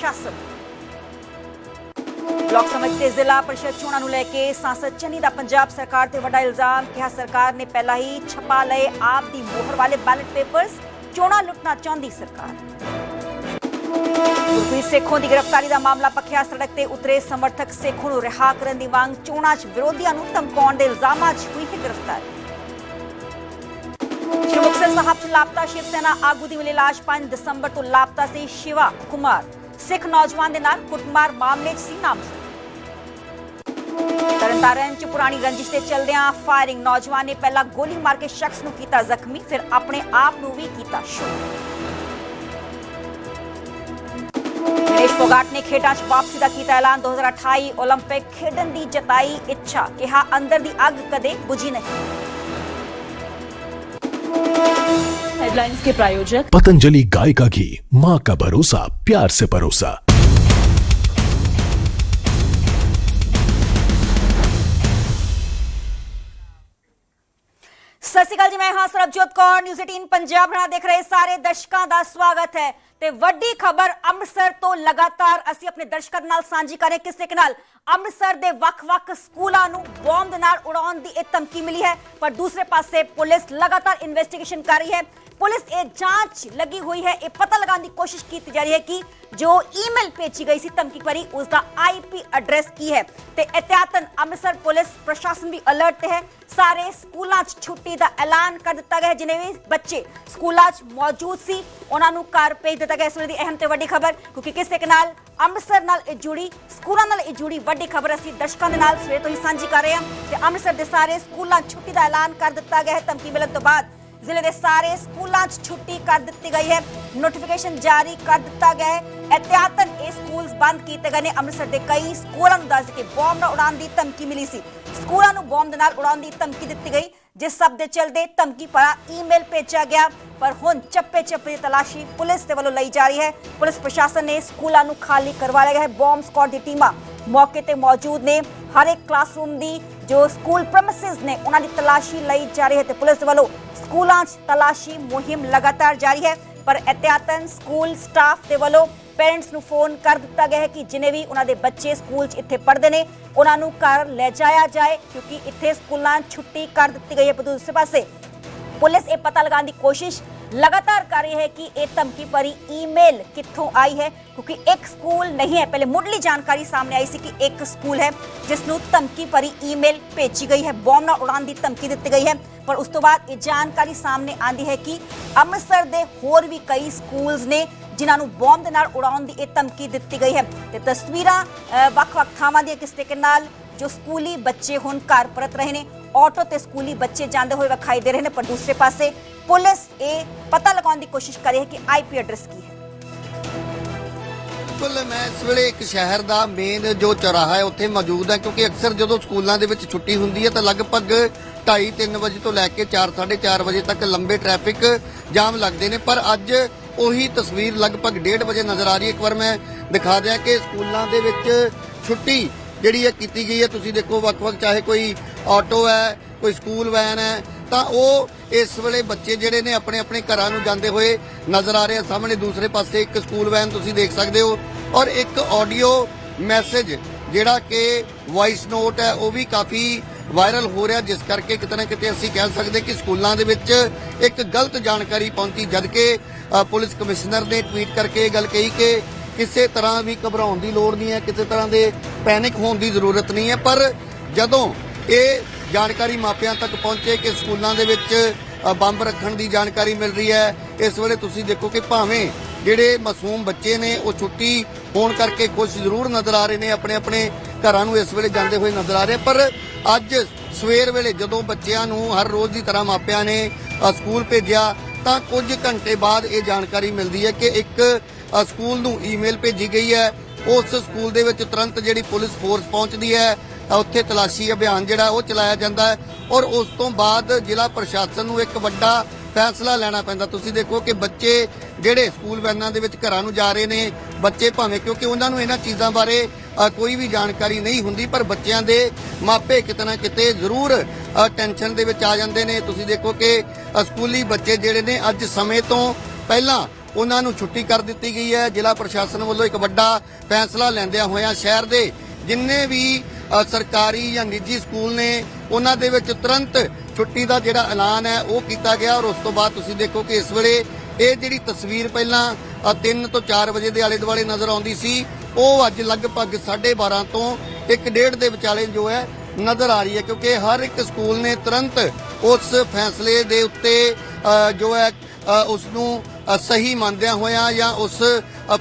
ਪ੍ਰਸ਼ਾਸਨ। ਬਲਾਕ ਸਮਿਤੀ ਤੇ ਜ਼ਿਲ੍ਹਾ ਪਰਿਸ਼ਦ ਚੋਣਾਂ ਨੂੰ ਲੈ ਕੇ ਸਾਂਸਦ ਚੰਨੀ ਦਾ ਪੰਜਾਬ ਸਰਕਾਰ ਤੇ ਵੱਡਾ ਇਲਜ਼ਾਮ, ਕਿਹਾ ਸਰਕਾਰ ਨੇ ਪਹਿਲਾਂ ਹੀ ਛਪਾ ਲਏ ਆਪ ਦੀ ਮੋਹਰ ਵਾਲੇ ਬੈਲਟ ਪੇਪਰਸ, ਚੋਣਾਂ ਲੁੱਟਣਾ ਚਾਹੁੰਦੀ ਸਰਕਾਰ। ਗੁਰਪ੍ਰੀਤ ਸੇਖੋਂ ਦੀ ਗ੍ਰਿਫਤਾਰੀ ਦਾ ਮਾਮਲਾ ਪੱਖਿਆ ਸੜਕ ਤੇ ਉਤਰੇ ਸਮਰਥਕ ਸੇਖੋਂ ਨੂੰ ਰਿਹਾ ਕਰਨ ਦੀ ਮੰਗ, ਚੋਣਾਂ 'ਚ ਵਿਰੋਧੀਆਂ ਨੂੰ ਧਮਕਾਉਣ ਦੇ ਇਲਜ਼ਾਮਾਂ 'ਚ ਹੋਈ ਹੈ ਗ੍ਰਿਫਤਾਰੀ। ਸ਼੍ਰੀ ਮੁਕਤਸਰ ਸਾਹਿਬ 'ਚ ਲਾਪਤਾ ਸ਼ਿਵ ਸੈਨਾ ਆਗੂ ਦੀ ਮਿਲੀ ਲਾਸ਼ 5 ਦਸੰਬਰ ਤੋਂ ਲਾਪਤਾ ਸੀ ਸ਼ਿਵਾ ਕੁਮਾਰ। ਸਿੱਖ ਨੌਜਵਾਨ ਦੇ ਨਾਲ ਕੁੱਟਮਾਰ ਮਾਮਲੇ 'ਚ ਸੀ ਨਾਮਜ਼ਦ ਤਰਨਤਾਰਨ 'ਚ ਪੁਰਾਣੀ ਰੰਜਿਸ਼ ਤੇ ਚਲਦਿਆਂ ਫਾਇਰਿੰਗ ਨੌਜਵਾਨ ਨੇ ਪਹਿਲਾਂ ਗੋਲੀ ਮਾਰ ਕੇ ਸ਼ਖਸ ਨੂੰ ਕੀਤਾ ਜ਼ਖਮੀ ਫਿਰ ਆਪਣੇ ਆਪ ਨੂੰ ਵੀ ਕੀਤਾ ਸ਼ਹੀਦ ਦਿਨੇਸ਼ ਫੋਗਾਟ ਨੇ ਖੇਡਾਂ 'ਚ ਵਾਪਸੀ ਦਾ ਕੀਤਾ ਐਲਾਨ 2028 올림픽 ਖੇਡਣ ਦੀ ਜਤਾਈ ਇੱਛਾ ਕਿਹਾ ਅੰਦਰ ਦੀ ਅੱਗ ਕਦੇ ਬੁਝੀ ਨਹੀਂ हेडलाइंस के प्रायोजक पतंजलि गाय का घी माँ का भरोसा प्यार से परोसा ਸਤਿ ਸ਼੍ਰੀ ਅਕਾਲ ਜੀ ਮੈਂ ਹਾਂ ਸਰਬਜੋਤ ਕੌਰ ਨਿਊਜ਼ 18 ਪੰਜਾਬ ਨਾਲ ਦੇਖ ਰਹੇ ਸਾਰੇ ਦਰਸ਼ਕਾਂ ਦਾ ਸਵਾਗਤ ਹੈ ਤੇ ਵੱਡੀ ਖਬਰ ਅੰਮ੍ਰਿਤਸਰ ਤੋਂ ਲਗਾਤਾਰ ਅਸੀਂ ਆਪਣੇ ਦਰਸ਼ਕਾਂ ਦੇ ਨਾਲ ਸਾਂਝੀ ਕਰ ਰਹੇ ਹਾਂ। ਕਿਸੇ ਨਾਲ ਅੰਮ੍ਰਿਤਸਰ ਦੇ ਵੱਖ-ਵੱਖ ਸਕੂਲਾਂ ਨੂੰ ਬੰਬ ਦੇ ਨਾਲ ਉਡਾਉਣ ਦੀ ਇਹ ਧਮਕੀ ਮਿਲੀ ਹੈ ਪਰ ਦੂਸਰੇ ਪਾਸੇ ਪੁਲਿਸ ਲਗਾਤਾਰ ਇਨਵੈਸਟੀਗੇਸ਼ਨ ਕਰ ਰਹੀ ਹੈ ਪੁਲਿਸ ਇਹ ਜਾਂਚ ਲੱਗੀ ਹੋਈ ਹੈ ਇਹ ਪਤਾ ਲਗਾਉਣ ਦੀ ਕੋਸ਼ਿਸ਼ ਕੀਤੀ ਜਾ ਰਹੀ ਹੈ ਕਿ ਜੋ ਈਮੇਲ ਭੇਜੀ ਗਈ ਸੀ ਧਮਕੀ ਭਰੀ ਉਸ ਦਾ ਆਈਪੀ ਐਡਰੈਸ ਕੀ ਹੈ ਤੇ ਇਤਿਆਤਨ ਅੰਮ੍ਰਿਤਸਰ ਪੁਲਿਸ ਪ੍ਰਸ਼ਾਸਨ ਵੀ ਅਲਰਟ ਤੇ ਹੈ ਸਾਰੇ ਸਕੂਲਾਂ 'ਚ ਛੁੱਟੀ ਦਾ ਐਲਾਨ ਕਰ ਦਿੱਤਾ ਗਿਆ ਹੈ। ਜਿਨੇ ਵੀ ਬੱਚੇ ਸਕੂਲਾਂ 'ਚ ਮੌਜੂਦ ਸੀ ਉਹਨਾਂ ਨੂੰ ਘਰ ਭੇਜ ਦਿੱਤਾ ਗਿਆ ਇਸ ਵੇਲੇ ਦੀ ਅਹਿਮ ਤੇ ਵੱਡੀ ਖਬਰ ਕਿਉਂਕਿ ਕਿਸੇ ਕੇ ਨਾਲ ਅੰਮ੍ਰਿਤਸਰ ਨਾਲ ਇਹ ਜੁੜੀ ਸਕੂਲਾਂ ਨਾਲ ਇਹ ਜੁੜੀ ਵੱਡੀ ਖਬਰ ਅਸੀਂ ਦਰਸ਼ਕਾਂ ਦੇ ਨਾਲ ਸਵੇਰ ਤੋਂ ਹੀ ਸਾਂਝੀ ਕਰ ਰਹੇ ਹਾਂ ਤੇ ਅੰਮ੍ਰਿਤਸਰ ਦੇ ਸਾਰੇ ਸਕੂਲਾਂ 'ਚ ਛੁੱਟੀ ਦਾ ਐਲਾਨ ਕਰ ਦਿੱਤਾ ਗਿਆ ਹੈ ਧਮਕੀ ਮਿਲਣ ਤੋਂ ਬਾਅਦ ਜ਼ਿਲ੍ਹੇ ਦੇ ਸਾਰੇ ਸਕੂਲਾਂ 'ਚ ਛੁੱਟੀ ਕਰ ਦਿੱਤੀ ਗਈ ਹੈ। ਨੋਟੀਫਿਕੇਸ਼ਨ ਜਾਰੀ ਕਰ ਦਿੱਤਾ ਗਿਆ ਹੈ। ਇhtiyatan ਇਹ ਸਕੂਲਸ ਬੰਦ ਕੀਤੇ ਗਏ ਨੇ। ਅੰਮ੍ਰਿਤਸਰ ਦੇ ਕਈ ਸਕੂਲਾਂ ਨੂੰ ਦੱਸ ਕੇ ਬੰਬ ਨਾਲ ਉਡਾਉਣ ਦੀ ਧਮਕੀ ਮਿਲੀ ਸੀ। ਸਕੂਲਾਂ ਨੂੰ ਬੰਬ ਦੇ ਨਾਲ ਉਡਾਉਣ ਦੀ ਧਮਕੀ ਦਿੱਤੀ ਗਈ, ਜਿਸ ਸਭ ਦੇ ਚਲਦੇ ਧਮਕੀ ਭਰਾ ਈਮੇਲ ਭੇਜਿਆ ਗਿਆ। ਪਰ ਹੁਣ ਚੱਪੇ ਚੱਪੇ ਦੀ ਤਲਾਸ਼ੀ ਪੁਲਿਸ ਦੇ ਵੱਲੋਂ ਲਈ ਜਾ ਰਹੀ ਹੈ। ਪੁਲਿਸ ਪ੍ਰਸ਼ਾਸਨ ਨੇ ਸਕੂਲਾਂ ਨੂੰ ਖਾਲੀ ਕਰਵਾ ਲਿਆ ਗਿਆ ਹੈ। ਬੰਬ ਸquad ਦੀ ਟੀਮਾਂ ਮੌਕੇ ਤੇ ਮੌਜੂਦ ਨੇ। ਹਰ ਇੱਕ ਕਲਾਸਰੂਮ ਦੀ ਜੋ ਸਕੂਲ ਪ੍ਰੈਮਿਸਿਸ ਨੇ ਉਹਨਾਂ ਦੀ ਤਲਾਸ਼ੀ ਲਈ ਜਾ ਰਹੀ ਹੈ ਤੇ ਪੁਲਿਸ ਵੱਲੋਂ ਸਕੂਲਾਂ 'ਚ ਤਲਾਸ਼ੀ ਮੁਹਿੰਮ ਲਗਾਤਾਰ ਜਾਰੀ ਹੈ। ਪਰ ਇhtiyatan ਸਕੂਲ ਸਟਾਫ ਦੇ ਵੱਲੋਂ ਪੇਰੈਂਟਸ ਨੂੰ ਫੋਨ ਕਰ ਦਿੱਤਾ ਗਿਆ ਹੈ ਕਿ ਜਿਨੇ ਵੀ ਉਹਨਾਂ ਦੇ ਬੱਚੇ ਸਕੂਲ 'ਚ ਇੱਥੇ ਪੜ੍ਹਦੇ ਨੇ, ਉਹਨਾਂ ਨੂੰ ਘਰ ਲੈ ਜਾਇਆ ਜਾਏ ਕਿਉਂਕਿ ਇੱਥੇ ਸਕੂਲਾਂ 'ਚ ਛੁੱਟੀ ਕਰ ਦਿੱਤੀ ਗਈ ਹੈ। ਪਰ ਦੂਸਰੇ ਪਾਸੇ ਪੁਲਿਸ ਇਹ ਪਤਾ ਲਗਾਉਣ ਦੀ ਕੋਸ਼ਿਸ਼ ਲਗਾਤਾਰ ਕਰ ਰਹੀ ਹੈ ਕਿ ਇਹ ਧਮਕੀ ਭਰੀ ਈਮੇਲ ਕਿੱਥੋਂ ਆਈ ਹੈ? ਕਿਉਂਕਿ ਇੱਕ ਸਕੂਲ ਨਹੀਂ ਹੈ। ਪਹਿਲੇ ਮੁੱਢਲੀ ਜਾਣਕਾਰੀ ਸਾਹਮਣੇ ਆਈ ਸੀ ਕਿ ਇੱਕ ਸਕੂਲ ਹੈ ਜਿਸ ਨੂੰ ਧਮਕੀ ਭਰੀ ਈਮੇਲ ਭੇਜੀ ਗਈ ਹੈ। ਬੰਬ ਨਾਲ ਉਡਾਉਣ ਦੀ ਧਮਕੀ ਦਿੱਤੀ ਗਈ ਹੈ। ਪਰ ਉਸ ਤੋਂ ਬਾਅਦ ਇਹ ਜਾਣਕਾਰੀ ਸਾਹਮਣੇ ਆਂਦੀ ਹੈ ਕਿ ਅੰਮ੍ਰਿਤਸਰ ਦੇ ਹੋਰ ਵੀ ਕਈ ਸਕੂਲਸ ਨੇ, ਜਿਨ੍ਹਾਂ ਨੂੰ ਬੰਬ ਦੇ ਨਾਲ ਉਡਾਉਣ ਦੀ ਇਹ ਧਮਕੀ ਦਿੱਤੀ ਗਈ ਹੈ। ਤੇ ਤਸਵੀਰਾਂ ਵੱਖ-ਵੱਖ ਥਾਵਾਂ ਦੀਆਂ ਕਿਸ ਤਰੀਕੇ ਨਾਲ ਜੋ ਸਕੂਲੀ ਬੱਚੇ ਹੁਣ ਘਰ ਪਰਤ ਰਹੇ ਨੇ ਆਟੋ ਤੇ ਸਕੂਲੀ ਬੱਚੇ ਜਾਂਦੇ ਹੋਏ ਵਿਖਾਈ ਦੇ ਰਹੇ ਨੇ ਪਰ ਦੂਸਰੇ ਪਾਸੇ ਪੁਲਿਸ ਇਹ ਪਤਾ ਲਗਾਉਣ ਦੀ ਕੋਸ਼ਿਸ਼ ਕਰ ਰਹੀ ਹੈ ਕਿ ਆਈਪੀ ਐਡਰੈਸ ਕੀ ਹੈ ਬਿਲਕੁਲ ਮੈਂ ਇਸ ਵੇਲੇ ਇੱਕ ਸ਼ਹਿਰ ਦਾ ਮੇਨ ਜੋ ਚੌਰਾਹਾ ਹੈ ਉੱਥੇ ਮੌਜੂਦ ਹਾਂ ਕਿਉਂਕਿ ਅਕਸਰ ਜਦੋਂ ਸਕੂਲਾਂ ਦੇ ਵਿੱਚ ਛੁੱਟੀ ਹੁੰਦੀ ਹੈ ਤਾਂ ਲਗਭਗ 2:30 3 ਵਜੇ ਤੋਂ ਲੈ ਕੇ 4 4:30 ਵਜੇ ਤੱਕ ਲੰਬੇ ਟ੍ਰੈਫਿਕ ਜਾਮ ਲੱਗਦੇ ਨੇ ਪਰ ਅੱਜ ਉਹੀ ਤਸਵੀਰ ਲਗਭਗ 1:30 ਵਜੇ ਨਜ਼ਰ ਆ ਰਹੀ ਹੈ ਇੱਕ ਵਾਰ ਮੈਂ ਦਿਖਾ ਦਿਆਂ ਕਿ ਸਕੂਲਾਂ ਦੇ ਵਿੱਚ ਛੁੱਟੀ ਜਿਹੜੀ ਹੈ ਕੀਤੀ ਗਈ ਹੈ ਤੁਸੀਂ ਦੇਖੋ ਵੱਖ-ਵੱਖ ਚਾਹੇ ਕੋਈ ਆਟੋ ਹੈ ਕੋਈ ਸਕੂਲ ਵੈਨ ਹੈ ਤਾਂ ਉਹ ਇਸ ਵੇਲੇ ਬੱਚੇ ਜਿਹੜੇ ਨੇ ਆਪਣੇ ਆਪਣੇ ਘਰਾਂ ਨੂੰ ਜਾਂਦੇ ਹੋਏ ਨਜ਼ਰ ਆ ਰਹੇ ਆ। ਸਾਹਮਣੇ ਦੂਸਰੇ ਪਾਸੇ ਇੱਕ ਸਕੂਲ ਵੈਨ ਤੁਸੀਂ ਦੇਖ ਸਕਦੇ ਹੋ ਔਰ ਇੱਕ ਆਡੀਓ ਮੈਸੇਜ ਜਿਹੜਾ ਕਿ ਵੌਇਸ ਨੋਟ ਹੈ ਉਹ ਵੀ ਕਾਫੀ ਵਾਇਰਲ ਹੋ ਰਿਹਾ ਜਿਸ ਕਰਕੇ ਕਿਤੇ ਨਾ ਕਿਤੇ ਅਸੀਂ ਕਹਿ ਸਕਦੇ ਕਿ ਸਕੂਲਾਂ ਦੇ ਵਿੱਚ ਇੱਕ ਗਲਤ ਜਾਣਕਾਰੀ ਪਹੁੰਚੀ ਜਦਕਿ ਅ, ਪੁਲਿਸ ਕਮਿਸ਼ਨਰ ਨੇ ਟਵੀਟ ਕਰਕੇ ਇਹ ਗੱਲ ਕਹੀ ਕਿ ਕਿਸੇ ਤਰ੍ਹਾਂ ਵੀ ਘਬਰਾਉਣ ਦੀ ਲੋੜ ਨਹੀਂ ਹੈ, ਕਿਸੇ ਤਰ੍ਹਾਂ ਦੇ ਪੈਨਿਕ ਹੋਣ ਦੀ ਜ਼ਰੂਰਤ ਨਹੀਂ ਹੈ। ਪਰ ਜਦੋਂ ਇਹ ਜਾਣਕਾਰੀ ਮਾਪਿਆਂ ਤੱਕ ਪਹੁੰਚੇ ਕਿ ਸਕੂਲਾਂ ਦੇ ਵਿੱਚ ਬੰਬ ਰੱਖਣ ਦੀ ਜਾਣਕਾਰੀ ਮਿਲ ਰਹੀ ਹੈ, ਇਸ ਵੇਲੇ ਤੁਸੀਂ ਦੇਖੋ ਕਿ ਭਾਵੇਂ ਜਿਹੜੇ ਮਾਸੂਮ ਬੱਚੇ ਨੇ, ਉਹ ਛੁੱਟੀ ਹੋਣ ਕਰਕੇ ਖੁਸ਼ ਜ਼ਰੂਰ ਨਜ਼ਰ ਆ ਰਹੇ ਨੇ, ਆਪਣੇ ਆਪਣੇ ਘਰਾਂ ਨੂੰ ਇਸ ਵੇਲੇ ਜਾਂਦੇ ਹੋਏ ਨਜ਼ਰ ਆ ਰਹੇ ਪਰ ਅੱਜ ਸਵੇਰ ਵੇਲੇ ਜਦੋਂ ਬੱਚਿਆਂ ਨੂੰ ਹਰ ਰੋਜ਼ ਦੀ ਤਰ੍ਹਾਂ ਮਾਪਿਆਂ ਨੇ ਸਕੂਲ ਭੇਜਿਆ, ਤਾਂ ਕੁਝ ਘੰਟੇ ਬਾਅਦ ਇਹ ਜਾਣਕਾਰੀ ਮਿਲਦੀ ਹੈ ਕਿ ਇੱਕ ਸਕੂਲ ਨੂੰ ਈਮੇਲ ਭੇਜੀ ਗਈ ਹੈ। ਉਸ ਸਕੂਲ ਦੇ ਵਿੱਚ ਤੁਰੰਤ ਜਿਹੜੀ ਪੁਲਿਸ ਫੋਰਸ ਪਹੁੰਚਦੀ ਹੈ ਉੱਥੇ ਤਲਾਸ਼ੀ ਅਭਿਆਨ ਜਿਹੜਾ ਉਹ ਚਲਾਇਆ ਜਾਂਦਾ ਹੈ ਔਰ ਉਸ ਤੋਂ ਬਾਅਦ ਜ਼ਿਲ੍ਹਾ ਪ੍ਰਸ਼ਾਸਨ ਨੂੰ ਇੱਕ ਵੱਡਾ ਫੈਸਲਾ ਲੈਣਾ ਪੈਂਦਾ। ਤੁਸੀਂ ਦੇਖੋ ਕਿ ਬੱਚੇ ਜਿਹੜੇ ਸਕੂਲ ਵੈਨਾਂ ਦੇ ਵਿੱਚ ਘਰਾਂ ਨੂੰ ਜਾ ਰਹੇ ਨੇ ਬੱਚੇ ਭਾਵੇਂ ਕਿਉਂਕਿ ਉਹਨਾਂ ਨੂੰ ਇਹਨਾਂ ਚੀਜ਼ਾਂ ਬਾਰੇ ਕੋਈ ਵੀ ਜਾਣਕਾਰੀ ਨਹੀਂ ਹੁੰਦੀ ਪਰ ਬੱਚਿਆਂ ਦੇ ਮਾਪੇ ਕਿਤੇ ਨਾ ਕਿਤੇ ਜ਼ਰੂਰ ਅ, ਟੈਨਸ਼ਨ ਦੇ ਵਿੱਚ ਆ ਜਾਂਦੇ ਨੇ। ਤੁਸੀਂ ਦੇਖੋ ਕਿ ਸਕੂਲੀ ਬੱਚੇ ਜਿਹੜੇ ਨੇ ਅੱਜ ਸਮੇਂ ਤੋਂ ਪਹਿਲਾਂ ਉਹਨਾਂ ਨੂੰ ਛੁੱਟੀ ਕਰ ਦਿੱਤੀ ਗਈ ਹੈ। ਜ਼ਿਲ੍ਹਾ ਪ੍ਰਸ਼ਾਸਨ ਵੱਲੋਂ ਇੱਕ ਵੱਡਾ ਫੈਸਲਾ ਲੈਂਦਿਆਂ ਹੋਇਆਂ ਸ਼ਹਿਰ ਦੇ ਜਿੰਨੇ ਵੀ ਸਰਕਾਰੀ ਜਾਂ ਨਿੱਜੀ ਸਕੂਲ ਨੇ ਉਹਨਾਂ ਦੇ ਵਿੱਚ ਤੁਰੰਤ ਛੁੱਟੀ ਦਾ ਜਿਹੜਾ ਐਲਾਨ ਹੈ ਉਹ ਕੀਤਾ ਗਿਆ ਔਰ ਉਸ ਤੋਂ ਬਾਅਦ ਤੁਸੀਂ ਦੇਖੋ ਕਿ ਇਸ ਵੇਲੇ ਇਹ ਜਿਹੜੀ ਤਸਵੀਰ ਪਹਿਲਾਂ 3 ਤੋਂ 4 ਵਜੇ ਦੇ ਆਲੇ ਦੁਆਲੇ ਨਜ਼ਰ ਆਉਂਦੀ ਸੀ ਉਹ ਅੱਜ ਲਗਭਗ 12:30 ਤੋਂ 1:30 ਦੇ ਵਿਚਾਲੇ ਜੋ ਹੈ ਨਜ਼ਰ ਆ ਰਹੀ ਹੈ। ਕਿਉਂਕਿ ਹਰ ਇੱਕ ਸਕੂਲ ਨੇ ਤੁਰੰਤ ਉਸ ਫੈਸਲੇ ਦੇ ਉੱਤੇ ਜੋ ਹੈ ਅ, ਉਸ ਨੂੰ ਸਹੀ ਮੰਨਦਿਆਂ ਹੋਇਆਂ ਜਾਂ ਉਸ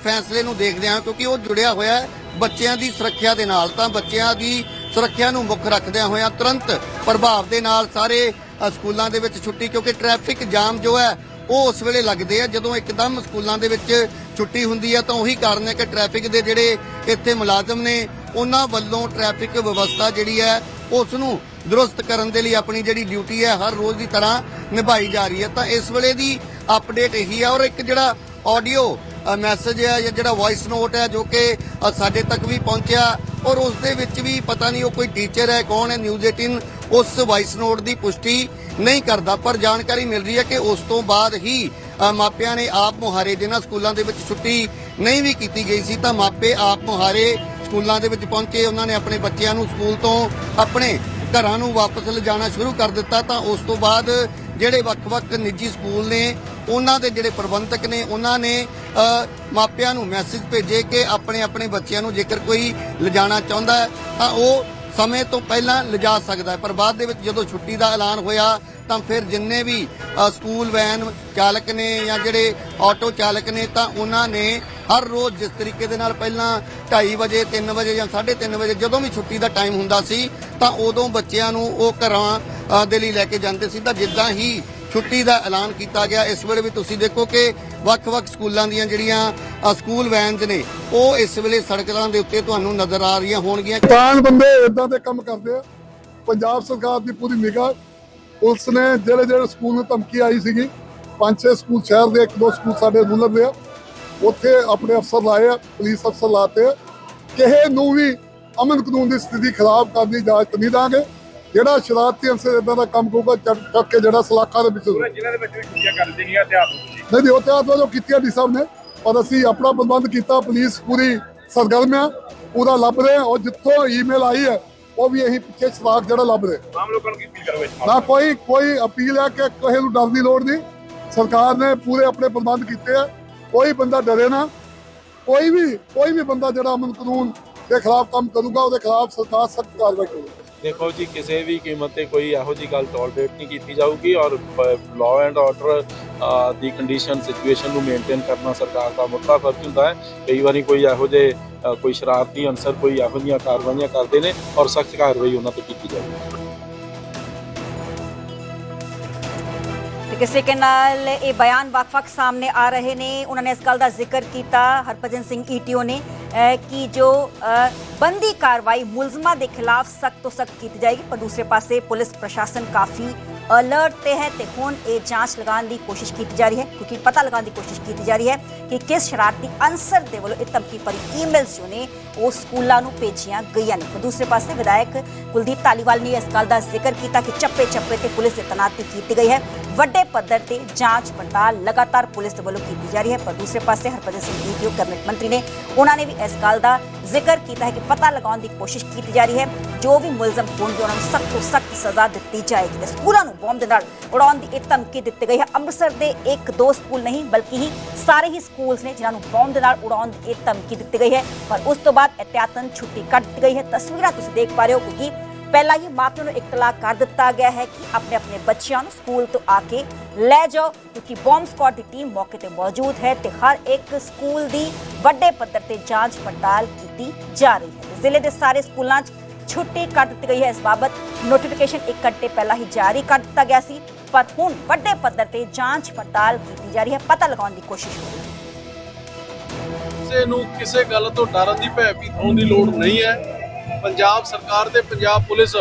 ਫੈਸਲੇ ਨੂੰ ਦੇਖਦਿਆਂ ਕਿਉਂਕਿ ਉਹ ਜੁੜਿਆ ਹੋਇਆ ਹੈ ਬੱਚਿਆਂ ਦੀ ਸੁਰੱਖਿਆ ਦੇ ਨਾਲ, ਤਾਂ ਬੱਚਿਆਂ ਦੀ ਸੁਰੱਖਿਆ ਨੂੰ ਮੁੱਖ ਰੱਖਦਿਆਂ ਹੋਇਆਂ ਤੁਰੰਤ ਪ੍ਰਭਾਵ ਦੇ ਨਾਲ ਸਾਰੇ ਸਕੂਲਾਂ ਦੇ ਵਿੱਚ ਛੁੱਟੀ, ਕਿਉਂਕਿ ਟ੍ਰੈਫਿਕ ਜਾਮ ਜੋ ਹੈ, ਉਹ ਉਸ ਵੇਲੇ ਲੱਗਦੇ ਆ, ਜਦੋਂ ਇੱਕਦਮ ਸਕੂਲਾਂ ਦੇ ਵਿੱਚ ਛੁੱਟੀ ਹੁੰਦੀ ਹੈ, ਤਾਂ ਉਹੀ ਕਾਰਨ ਹੈ ਕਿ ਟ੍ਰੈਫਿਕ ਦੇ ਜਿਹੜੇ ਇੱਥੇ ਮੁਲਾਜ਼ਮ ਨੇ, ਉਹਨਾਂ ਵੱਲੋਂ ਟ੍ਰੈਫਿਕ ਵਿਵਸਥਾ ਜਿਹੜੀ ਹੈ, ਉਸ ਨੂੰ ਦਰੁਸਤ ਕਰਨ ਦੇ ਲਈ ਆਪਣੀ ਜਿਹੜੀ ਡਿਊਟੀ ਹੈ, ਹਰ ਰੋਜ਼ ਦੀ ਤਰ੍ਹਾਂ ਨਿਭਾਈ ਜਾ ਰਹੀ ਹੈ। ਤਾਂ ਇਸ ਵੇਲੇ ਦੀ ਅਪਡੇਟ ਇਹੀ ਹੈ ਔਰ ਇੱਕ ਜਿਹੜਾ ਆਡੀਓ ਮੈਸੇਜ ਹੈ ਜਾਂ ਜਿਹੜਾ ਵੌਇਸ ਨੋਟ ਹੈ ਜੋ ਕਿ ਸਾਡੇ ਤੱਕ ਵੀ ਪਹੁੰਚਿਆ ਔਰ ਉਸ ਦੇ ਵਿੱਚ ਵੀ ਪਤਾ ਨਹੀਂ ਉਹ ਕੋਈ ਟੀਚਰ ਹੈ, ਕੌਣ ਹੈ ਨਿਊਜ਼ 18 ਉਸ ਵੌਇਸ ਨੋਟ ਦੀ ਪੁਸ਼ਟੀ ਨਹੀਂ ਕਰਦਾ, ਪਰ ਜਾਣਕਾਰੀ ਮਿਲ ਰਹੀ ਹੈ ਕਿ ਉਸ ਤੋਂ ਬਾਅਦ ਹੀ ਮਾਪਿਆਂ ਨੇ ਆਪ ਮੁਹਾਰੇ ਜਿਨ੍ਹਾਂ ਸਕੂਲਾਂ ਦੇ ਵਿੱਚ ਛੁੱਟੀ ਨਹੀਂ ਵੀ ਕੀਤੀ ਗਈ ਸੀ ਤਾਂ ਮਾਪੇ ਆਪ ਮੁਹਾਰੇ ਸਕੂਲਾਂ ਦੇ ਵਿੱਚ ਪਹੁੰਚੇ, ਉਹਨਾਂ ਨੇ ਆਪਣੇ ਬੱਚਿਆਂ ਨੂੰ ਸਕੂਲ ਤੋਂ ਆਪਣੇ ਘਰਾਂ ਨੂੰ ਵਾਪਸ ਲਿਜਾਣਾ ਸ਼ੁਰੂ ਕਰ ਦਿੱਤਾ ਤਾਂ ਉਸ ਤੋਂ ਬਾਅਦ ਜਿਹੜੇ ਵੱਖ-ਵੱਖ ਨਿੱਜੀ ਸਕੂਲ ਨੇ ਉਹਨਾਂ ਦੇ ਜਿਹੜੇ ਪ੍ਰਬੰਧਕ ਨੇ, ਉਹਨਾਂ ਨੇ ਮਾਪਿਆਂ ਨੂੰ ਮੈਸੇਜ ਭੇਜੇ ਕਿ ਆਪਣੇ ਆਪਣੇ ਬੱਚਿਆਂ ਨੂੰ ਜੇਕਰ ਕੋਈ ਲਿਜਾਣਾ ਚਾਹੁੰਦਾ ਹੈ, ਤਾਂ ਉਹ ਸਮੇਂ ਤੋਂ ਪਹਿਲਾਂ ਲਿਜਾ ਸਕਦਾ ਹੈ। ਪਰ ਬਾਅਦ ਦੇ ਵਿੱਚ ਜਦੋਂ ਛੁੱਟੀ ਦਾ ਐਲਾਨ ਹੋਇਆ, ਤਾਂ ਫਿਰ ਜਿੰਨੇ ਵੀ ਸਕੂਲ ਵੈਨ ਚਾਲਕ ਨੇ ਜਾਂ ਜਿਹੜੇ ਆਟੋ ਚਾਲਕ ਨੇ, ਤਾਂ ਉਹਨਾਂ ਨੇ ਹਰ ਰੋਜ਼ ਜਿਸ ਤਰੀਕੇ ਦੇ ਨਾਲ ਪਹਿਲਾਂ 2:30 ਵਜੇ 3 ਵਜੇ ਜਾਂ 3:30 ਵਜੇ ਜਦੋਂ ਵੀ ਛੁੱਟੀ ਦਾ ਟਾਈਮ ਹੁੰਦਾ ਸੀ, ਤਾਂ ਉਦੋਂ ਬੱਚਿਆਂ ਨੂੰ ਉਹ ਘਰਾਂ ਦੇ ਲਈ ਲੈ ਕੇ ਜਾਂਦੇ ਸੀ। ਤਾਂ ਜਿੱਦਾਂ ਹੀ ਛੁੱਟੀ ਦਾ ਐਲਾਨ ਕੀਤਾ ਗਿਆ। ਇਸ ਵੇਲੇ ਵੀ ਤੁਸੀਂ ਦੇਖੋ ਕਿ ਵੱਖ-ਵੱਖ ਸਕੂਲਾਂ ਦੀਆਂ ਜਿਹੜੀਆਂ ਸਕੂਲ ਵੈਨਸ ਨੇ, ਉਹ ਇਸ ਵੇਲੇ ਸੜਕਾਂ ਦੇ ਉੱਤੇ ਤੁਹਾਨੂੰ ਨਜ਼ਰ ਆ ਰਹੀਆਂ ਹੋਣਗੀਆਂ। ਪਾਨ ਬੰਦੇ ਇਦਾਂ ਦੇ ਕੰਮ ਕਰਦੇ ਆ। ਪੰਜਾਬ ਸਰਕਾਰ ਦੀ ਪੂਰੀ ਨਿਗਾਹ, ਪੁਲਿਸ ਨੇ ਜਿਹੜੇ ਜਿਹੜੇ ਸਕੂਲ ਨੂੰ ਧਮਕੀ ਆਈ ਸੀਗੀ ਪੰਜ ਛੇ ਸਕੂਲ ਸ਼ਹਿਰ ਦੇ ਇੱਕ ਦੋ ਸਕੂਲ ਸਾਡੇ ਰੂਰਲ ਦੇ ਆ। ਉੱਥੇ ਆਪਣੇ ਅਫਸਰ ਲਾਏ ਆ, ਪੁਲਿਸ ਅਫਸਰ ਲਾਤੇ ਆ। ਕਿਸੇ ਨੂੰ ਵੀ ਅਮਨ ਕਾਨੂੰਨ ਦੀ ਸਥਿਤੀ ਖਰਾਬ ਕਰਨ ਦੀ ਇਜਾਜ਼ਤ ਨਹੀਂ ਦਾਂਗੇ ਜਿਹੜਾ ਸ਼ਰਾਰਤੀ ਅੰਸਰ ਇਦਾਂ ਦਾ ਕੰਮ ਕਰੂਗਾ ਚੱਕ ਕੇ ਜਿਹੜਾ ਸਲਾਖਾਂ ਦੇ ਵਿੱਚ ਜ਼ਿਲ੍ਹੇ ਦੇ ਵਿੱਚ ਵੀ ਛੁੱਟੀਆਂ ਕਰ ਦਿੱਤੀਆਂ ਅਧਿਆਪਕ ਜੀ। ਨਹੀਂ ਨਹੀਂ ਉਹ ਤੇ ਆਦੋ ਜੋ ਕੀਤੀਆਂ ਡੀ ਸਾਹਿਬ ਨੇ ਪਰ ਅਸੀਂ ਆਪਣਾ ਪ੍ਰਬੰਧ ਕੀਤਾ ਪੁਲਿਸ ਪੂਰੀ ਸਰਗਰਮ ਆ ਪੂਰਾ ਲੱਭ ਰਹੇ ਔਰ ਜਿੱਥੋਂ ਈਮੇਲ ਆਈ ਹੈ ਉਹ ਵੀ ਅਸੀਂ ਪਿੱਛੇ ਸਵਾਗ ਜਿਹੜਾ ਲੱਭ ਰਹੇ। ਆਮ ਲੋਕਾਂ ਨੂੰ ਕੀ ਅਪੀਲ ਕਰੋ ਇਸ ਨਾ ਕੋਈ ਕੋਈ ਅਪੀਲ ਹੈ ਕਿ ਕਿਸੇ ਨੂੰ ਡਰ ਦੀ ਲੋੜ ਨਹੀਂ। ਸਰਕਾਰ ਨੇ ਪੂਰੇ ਆਪਣੇ ਪ੍ਰਬੰਧ ਕੀਤੇ ਆ ਕੋਈ ਬੰਦਾ ਡਰੇ ਨਾ। ਕੋਈ ਵੀ ਕੋਈ ਵੀ ਬੰਦਾ ਜਿਹੜਾ ਅਮਨ ਕਾਨੂੰਨ ਦੇ ਖਿਲਾਫ ਕੰਮ ਕਰੂਗਾ ਉਹਦੇ ਖਿਲਾਫ ਸਰਕਾਰ ਸਖਤ ਕਾਰਵਾਈ ਕਰੂਗੀ ਦੇਖੋ ਜੀ, ਕਿਸੇ ਵੀ ਕੀਮਤ ਤੇ ਕੋਈ ਇਹੋ ਜੀ ਗੱਲ ਟੋਲਰੇਟ ਨਹੀਂ ਕੀਤੀ ਜਾਊਗੀ ਔਰ ਲਾਅ ਐਂਡ ਆਰਡਰ ਦੀ ਕੰਡੀਸ਼ਨ ਸਿਚੁਏਸ਼ਨ ਨੂੰ ਮੇਨਟੇਨ ਕਰਨਾ ਸਰਕਾਰ ਦਾ ਮੁੱਢਲਾ ਫਰਜ਼ ਹੁੰਦਾ ਹੈ। ਕਈ ਵਾਰੀ ਕੋਈ ਇਹੋ ਜੇ ਕੋਈ ਸ਼ਰਾਰਤੀ ਅਨਸਰ ਕੋਈ ਇਹੋ ਜਿਹੀਆਂ ਕਾਰਵਾਈਆਂ ਕਰਦੇ ਨੇ ਔਰ ਸਖਤ ਕਾਰਵਾਈ ਉਹਨਾਂ ਤੇ ਕੀਤੀ ਜਾਊਗੀ। ਕਿਸੇ ਕੇ ਨਾਲ ਇਹ ਬਿਆਨ ਵੱਖ-ਵੱਖ ਸਾਹਮਣੇ ਆ ਰਹੇ ਨੇ। ਉਹਨਾਂ ਨੇ ਇਸ ਗੱਲ ਦਾ ਜ਼ਿਕਰ ਕੀਤਾ। ਹਰਭਜਨ ਸਿੰਘ ਈਟੀਓ ਨੇ ਕਿ ਜੋ ਅਹ, ਬੰਦੀ ਕਾਰਵਾਈ ਮੁਲਜ਼ਮਾਂ ਦੇ ਖਿਲਾਫ ਸਖਤ ਤੋਂ ਸਖਤ ਕੀਤੀ ਜਾਏਗੀ ਪਰ ਦੂਸਰੇ ਪਾਸੇ ਪੁਲਿਸ ਪ੍ਰਸ਼ਾਸਨ ਕਾਫੀ ਅਲਰਟ ਤੇ ਹੈ ਤੇ ਹੁਣ ਇਹ ਜਾਂਚ ਲਗਾਉਣ ਦੀ ਕੋਸ਼ਿਸ਼ ਕੀਤੀ ਜਾ ਰਹੀ ਹੈ ਕਿਉਂਕਿ ਪਤਾ ਲਗਾਉਣ ਦੀ ਕੋਸ਼ਿਸ਼ ਕੀਤੀ ਜਾ ਰਹੀ ਹੈ ਕਿ ਕਿਸ ਸ਼ਰਾਰਤੀ ਅਨਸਰ ਦੇ ਵੱਲੋਂ ਇਹ ਧਮਕੀ ਭਰੀ ਈਮੇਲਸ ਜੋ ਨੇ ਉਹ ਸਕੂਲਾਂ ਨੂੰ ਭੇਜੀਆਂ ਗਈਆਂ ਨੇ ਪਰ ਦੂਸਰੇ ਪਾਸੇ ਵਿਧਾਇਕ ਕੁਲਦੀਪ ਧਾਲੀਵਾਲ ਨੇ ਇਸ ਗੱਲ ਦਾ ਜ਼ਿਕਰ ਕੀਤਾ ਕਿ ਚੱਪੇ ਚੱਪੇ ਤੇ ਪੁਲਿਸ ਦੀ ਤੈਨਾਤੀ ਕੀਤੀ ਗਈ ਹੈ ਵੱਡੇ ਪੱਧਰ ਤੇ ਜਾਂਚ ਪੜਤਾਲ ਲਗਾਤਾਰ ਪੁਲਿਸ ਦੇ ਵੱਲੋਂ ਕੀਤੀ ਜਾ ਰਹੀ ਹੈ ਪਰ ਦੂਸਰੇ ਪਾਸੇ ਹਰਭਜਨ ਸਿੰਘ ਜੀ ਜੋ ਕੈਬਨਿਟ ਮੰਤਰੀ ਨੇ ਉਹਨਾਂ ਨੇ ਵੀ ਇਸ ਗੱਲ ਦਾ ਜ਼ਿਕਰ ਕੀਤਾ ਹੈ ਕਿ ਪਤਾ ਲਗਾਉਣ ਦੀ ਕੋਸ਼ਿਸ਼ ਕੀਤੀ ਜਾ ਰਹੀ ਹੈ। ਜੋ ਵੀ ਮੁਲਜ਼ਮ ਹੋਣਗੇ, ਉਹਨਾਂ ਨੂੰ ਸਖਤ ਤੋਂ ਸਖਤ ਸਜ਼ਾ ਦਿੱਤੀ ਜਾਏਗੀ। ਸਕੂਲਾਂ ਨੂੰ ਬੰਬ ਦੇ ਨਾਲ ਉਡਾਉਣ ਦੀ ਇਹ ਧਮਕੀ ਦਿੱਤੀ ਗਈ ਹੈ। ਅੰਮ੍ਰਿਤਸਰ ਦੇ ਇੱਕ ਦੋ ਸਕੂਲ ਨਹੀਂ, ਬਲਕਿ ਹੀ ਸਾਰੇ ਹੀ ਸਕੂਲਸ ਨੇ ਜਿਨ੍ਹਾਂ ਨੂੰ ਬੰਬ ਦੇ ਨਾਲ ਉਡਾਉਣ ਦੀ ਇਹ ਧਮਕੀ ਦਿੱਤੀ ਗਈ ਹੈ। ਪਰ ਉਸ ਤੋਂ ਬਾਅਦ ਇhtiyatan ਛੁੱਟੀ ਕੱਟ ਦਿੱਤੀ ਗਈ ਹੈ। ਤਸਵੀਰਾਂ ਤੁਸੀਂ ਦੇਖ ਪਾ ਰਹੇ ਹੋ, ਕਿਉਂਕਿ ਪਹਿਲਾਂ ਹੀ ਮਾਪਿਆਂ ਨੂੰ ਇਤਲਾਹ ਕਰ ਦਿੱਤਾ ਗਿਆ ਹੈ ਕਿ ਆਪਣੇ ਆਪਣੇ ਬੱਚਿਆਂ ਨੂੰ ਸਕੂਲ ਤੋਂ ਆ ਕੇ ਲੈ ਜਾਓ, ਕਿਉਂਕਿ ਬੰਬ ਸquad ਦੀ ਟੀਮ ਮੌਕੇ ਤੇ ਮੌਜੂਦ ਹੈ ਤੇ ਹਰ ਇੱਕ ਸਕੂਲ ਦੀ ਵੱਡੇ ਪੱਧਰ ਤੇ ਜਾਂਚ ਪੜਤਾਲ ਕੀਤੀ ਜਾ ਰਹੀ ਹੈ। ਜ਼ਿਲ੍ਹੇ ਦੇ ਸਾਰੇ ਸਕੂਲਾਂ 'ਚ ਛੁੱਟੀ ਕਰ ਦਿੱਤੀ ਗਈ ਹੈ। ਇਸ ਬਾਬਤ ਨੋਟੀਫਿਕੇਸ਼ਨ 1 ਘੰਟੇ ਪਹਿਲਾਂ ਹੀ ਜਾਰੀ ਕਰ ਦਿੱਤਾ ਗਿਆ ਸੀ, ਪਰ ਹੁਣ ਵੱਡੇ ਪੱਧਰ ਤੇ ਜਾਂਚ ਪੜਤਾਲ ਕੀਤੀ ਜਾ ਰਹੀ ਹੈ। ਪਤਾ ਲਗਾਉਣ ਦੀ ਕੋਸ਼ਿਸ਼ ਹੋ ਰਹੀ ਹੈ ਕਿਸੇ ਨੂੰ ਕਿਸੇ ਗੱਲ ਤੋਂ ਡਰਨ ਦੀ ਭੈਭੀਤ ਹੋਣ ਦੀ ਲੋੜ ਨਹੀਂ ਹੈ। ਪੰਜਾਬ ਸਰਕਾਰ ਤੇ ਪੰਜਾਬ ਪੁਲਿਸ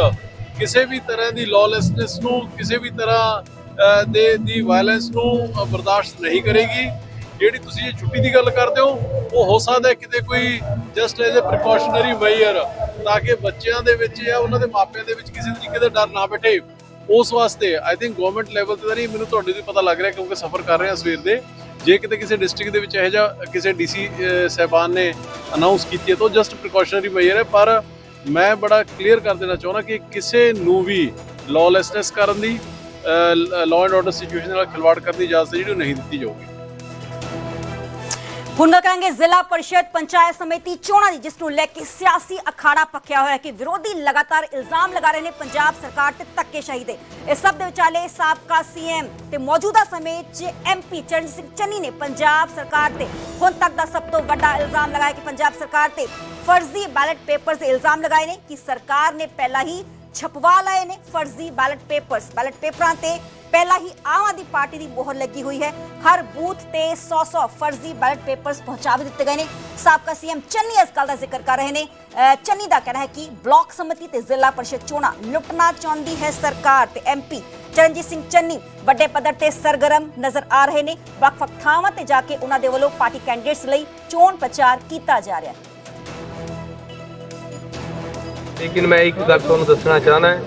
ਕਿਸੇ ਵੀ ਤਰ੍ਹਾਂ ਦੀ ਲੌਲੈਸਨੈਸ ਨੂੰ, ਕਿਸੇ ਵੀ ਤਰ੍ਹਾਂ ਦੇ, ਦੀ ਵਾਇਲੈਂਸ ਨੂੰ ਬਰਦਾਸ਼ਤ ਨਹੀਂ ਕਰੇਗੀ। ਜਿਹੜੀ ਤੁਸੀਂ ਇਹ ਛੁੱਟੀ ਦੀ ਗੱਲ ਕਰਦੇ ਹੋ, ਉਹ ਹੋ ਸਕਦਾ ਕਿਤੇ ਕੋਈ just as a precautionary measure ਤਾਂ ਕਿ ਬੱਚਿਆਂ ਦੇ ਵਿੱਚ ਜਾਂ ਉਹਨਾਂ ਦੇ ਮਾਪਿਆਂ ਦੇ ਵਿੱਚ ਕਿਸੇ ਤਰੀਕੇ ਦਾ ਡਰ ਨਾ ਬੈਠੇ। ਉਸ ਵਾਸਤੇ ਆਈ ਥਿੰਕ ਗਵਰਨਮੈਂਟ ਲੈਵਲ ਤੇ ਤਾਂ ਨਹੀਂ, ਮੈਨੂੰ ਤੁਹਾਡੇ ਤੋਂ ਪਤਾ ਲੱਗ ਰਿਹਾ ਕਿਉਂਕਿ ਸਫ਼ਰ ਕਰ ਰਹੇ ਹਾਂ ਸਵੇਰ ਦੇ। ਜੇ ਕਿਤੇ ਕਿਸੇ ਡਿਸਟ੍ਰਿਕਟ ਦੇ ਵਿੱਚ ਇਹੋ ਜਿਹਾ ਕਿਸੇ ਡੀਸੀ ਸਹਿਬਾਨ ਨੇ ਅਨਾਉਂਸ ਕੀਤੀ ਹੈ ਤਾਂ ਜਸਟ ਪ੍ਰੀਕਾਸ਼ਨਰੀ ਮੈਜਰ ਹੈ, ਪਰ ਮੈਂ ਬੜਾ ਕਲੀਅਰ ਕਰ ਦੇਣਾ ਚਾਹੁੰਦਾ ਕਿ ਕਿਸੇ ਨੂੰ ਵੀ ਲਾਅਲੈਸਨੈਸ ਕਰਨ ਦੀ ਲਾਅ ਐਂਡ ਆਰਡਰ ਸਿਚੁਏਸ਼ਨ ਨਾਲ ਖਿਲਵਾੜ ਕਰਨ ਦੀ ਇਜਾਜ਼ਤ ਜਿਹੜੀ ਉਹ ਨਹੀਂ ਦਿੱਤੀ ਜਾਊਗੀ। ਹੁਣ ਗੱਲ ਕਰਾਂਗੇ ਜ਼ਿਲ੍ਹਾ ਪਰਿਸ਼ਦ ਪੰਚਾਇਤ ਸਮਿਤੀ ਚੋਣਾਂ ਦੀ, ਜਿਸ ਨੂੰ ਲੈ ਕੇ ਸਿਆਸੀ ਅਖਾੜਾ ਪੱਕਿਆ ਹੋਇਆ ਕਿ ਵਿਰੋਧੀ ਲਗਾਤਾਰ ਇਲਜ਼ਾਮ ਲਗਾ ਰਹੇ ਨੇ ਪੰਜਾਬ ਸਰਕਾਰ ਤੇ ਧੱਕੇਸ਼ਾਹੀ ਦੇ। ਇਸ ਸਭ ਦੇ ਵਿਚਾਲੇ ਸਾਬਕਾ ਸੀਐਮ ਤੇ ਮੌਜੂਦਾ ਸਮੇਂ 'ਚ ਐਮਪੀ ਚਰਨਜੀਤ ਸਿੰਘ ਚੰਨੀ ਨੇ ਪੰਜਾਬ ਸਰਕਾਰ ਤੇ ਹੁਣ ਤੱਕ ਦਾ ਸਭ ਤੋਂ ਵੱਡਾ ਇਲਜ਼ਾਮ ਲਗਾਇਆ ਕਿ ਪੰਜਾਬ ਸਰਕਾਰ ਤੇ ਫਰਜ਼ੀ ਬੈਲਟ ਪੇਪਰਸ ਦੇ ਇਲਜ਼ਾਮ ਲਗਾਏ ਨੇ ਕਿ ਸਰਕਾਰ ਨੇ ਪਹਿਲਾਂ ਹੀ ਛਪਵਾ ਲਏ ਨੇ ਫਰਜ਼ੀ ਬੈਲਟ ਪੇਪਰਸ। ਬੈਲਟ ਪੇਪਰਾਂ ਤੇ ਪਹਿਲਾਂ ਹੀ ਆਮ ਆਦਮੀ ਪਾਰਟੀ ਦੀ ਮੋਹਰ ਲੱਗੀ ਹੋਈ ਹੈ। ਹਰ ਬੂਥ ਤੇ 100-100 ਫਰਜ਼ੀ ਬੈਲਟ ਪੇਪਰਸ ਪਹੁੰਚਾ ਵੀ ਦਿੱਤੇ ਗਏ ਨੇ। ਸਾਬਕਾ ਸੀਐਮ ਚੰਨੀ ਇਸ ਗੱਲ ਦਾ ਜ਼ਿਕਰ ਕਰ ਰਹੇ ਨੇ। ਚੰਨੀ ਦਾ ਕਹਿਣਾ ਹੈ ਕਿ ਬਲਾਕ ਸਮਿਤੀ ਤੇ ਜ਼ਿਲ੍ਹਾ ਪਰਿਸ਼ਦ ਚੋਣਾਂ ਲੁੱਟਣਾ ਚਾਹੁੰਦੀ ਹੈ ਸਰਕਾਰ ਤੇ ਐਮਪੀ ਚਰਨਜੀਤ ਸਿੰਘ ਚੰਨੀ ਵੱਡੇ ਪੱਧਰ ਤੇ ਸਰਗਰਮ ਨਜ਼ਰ ਆ ਰਹੇ ਨੇ। ਵੱਖ-ਵੱਖ ਥਾਵਾਂ ਤੇ ਜਾ ਕੇ ਉਹਨਾਂ ਦੇ ਵੱਲੋਂ ਪਾਰਟੀ ਕੈਂਡੀਡੇਟਸ ਲਈ ਚੋਣ ਪ੍ਰਚਾਰ ਕੀਤਾ ਜਾ ਰਿਹਾ ਹੈ। ਲੇਕਿਨ ਮੈਂ ਇੱਕ ਗੱਲ ਤੁਹਾਨੂੰ ਦੱਸਣਾ ਚਾਹਨਾ ਹੈ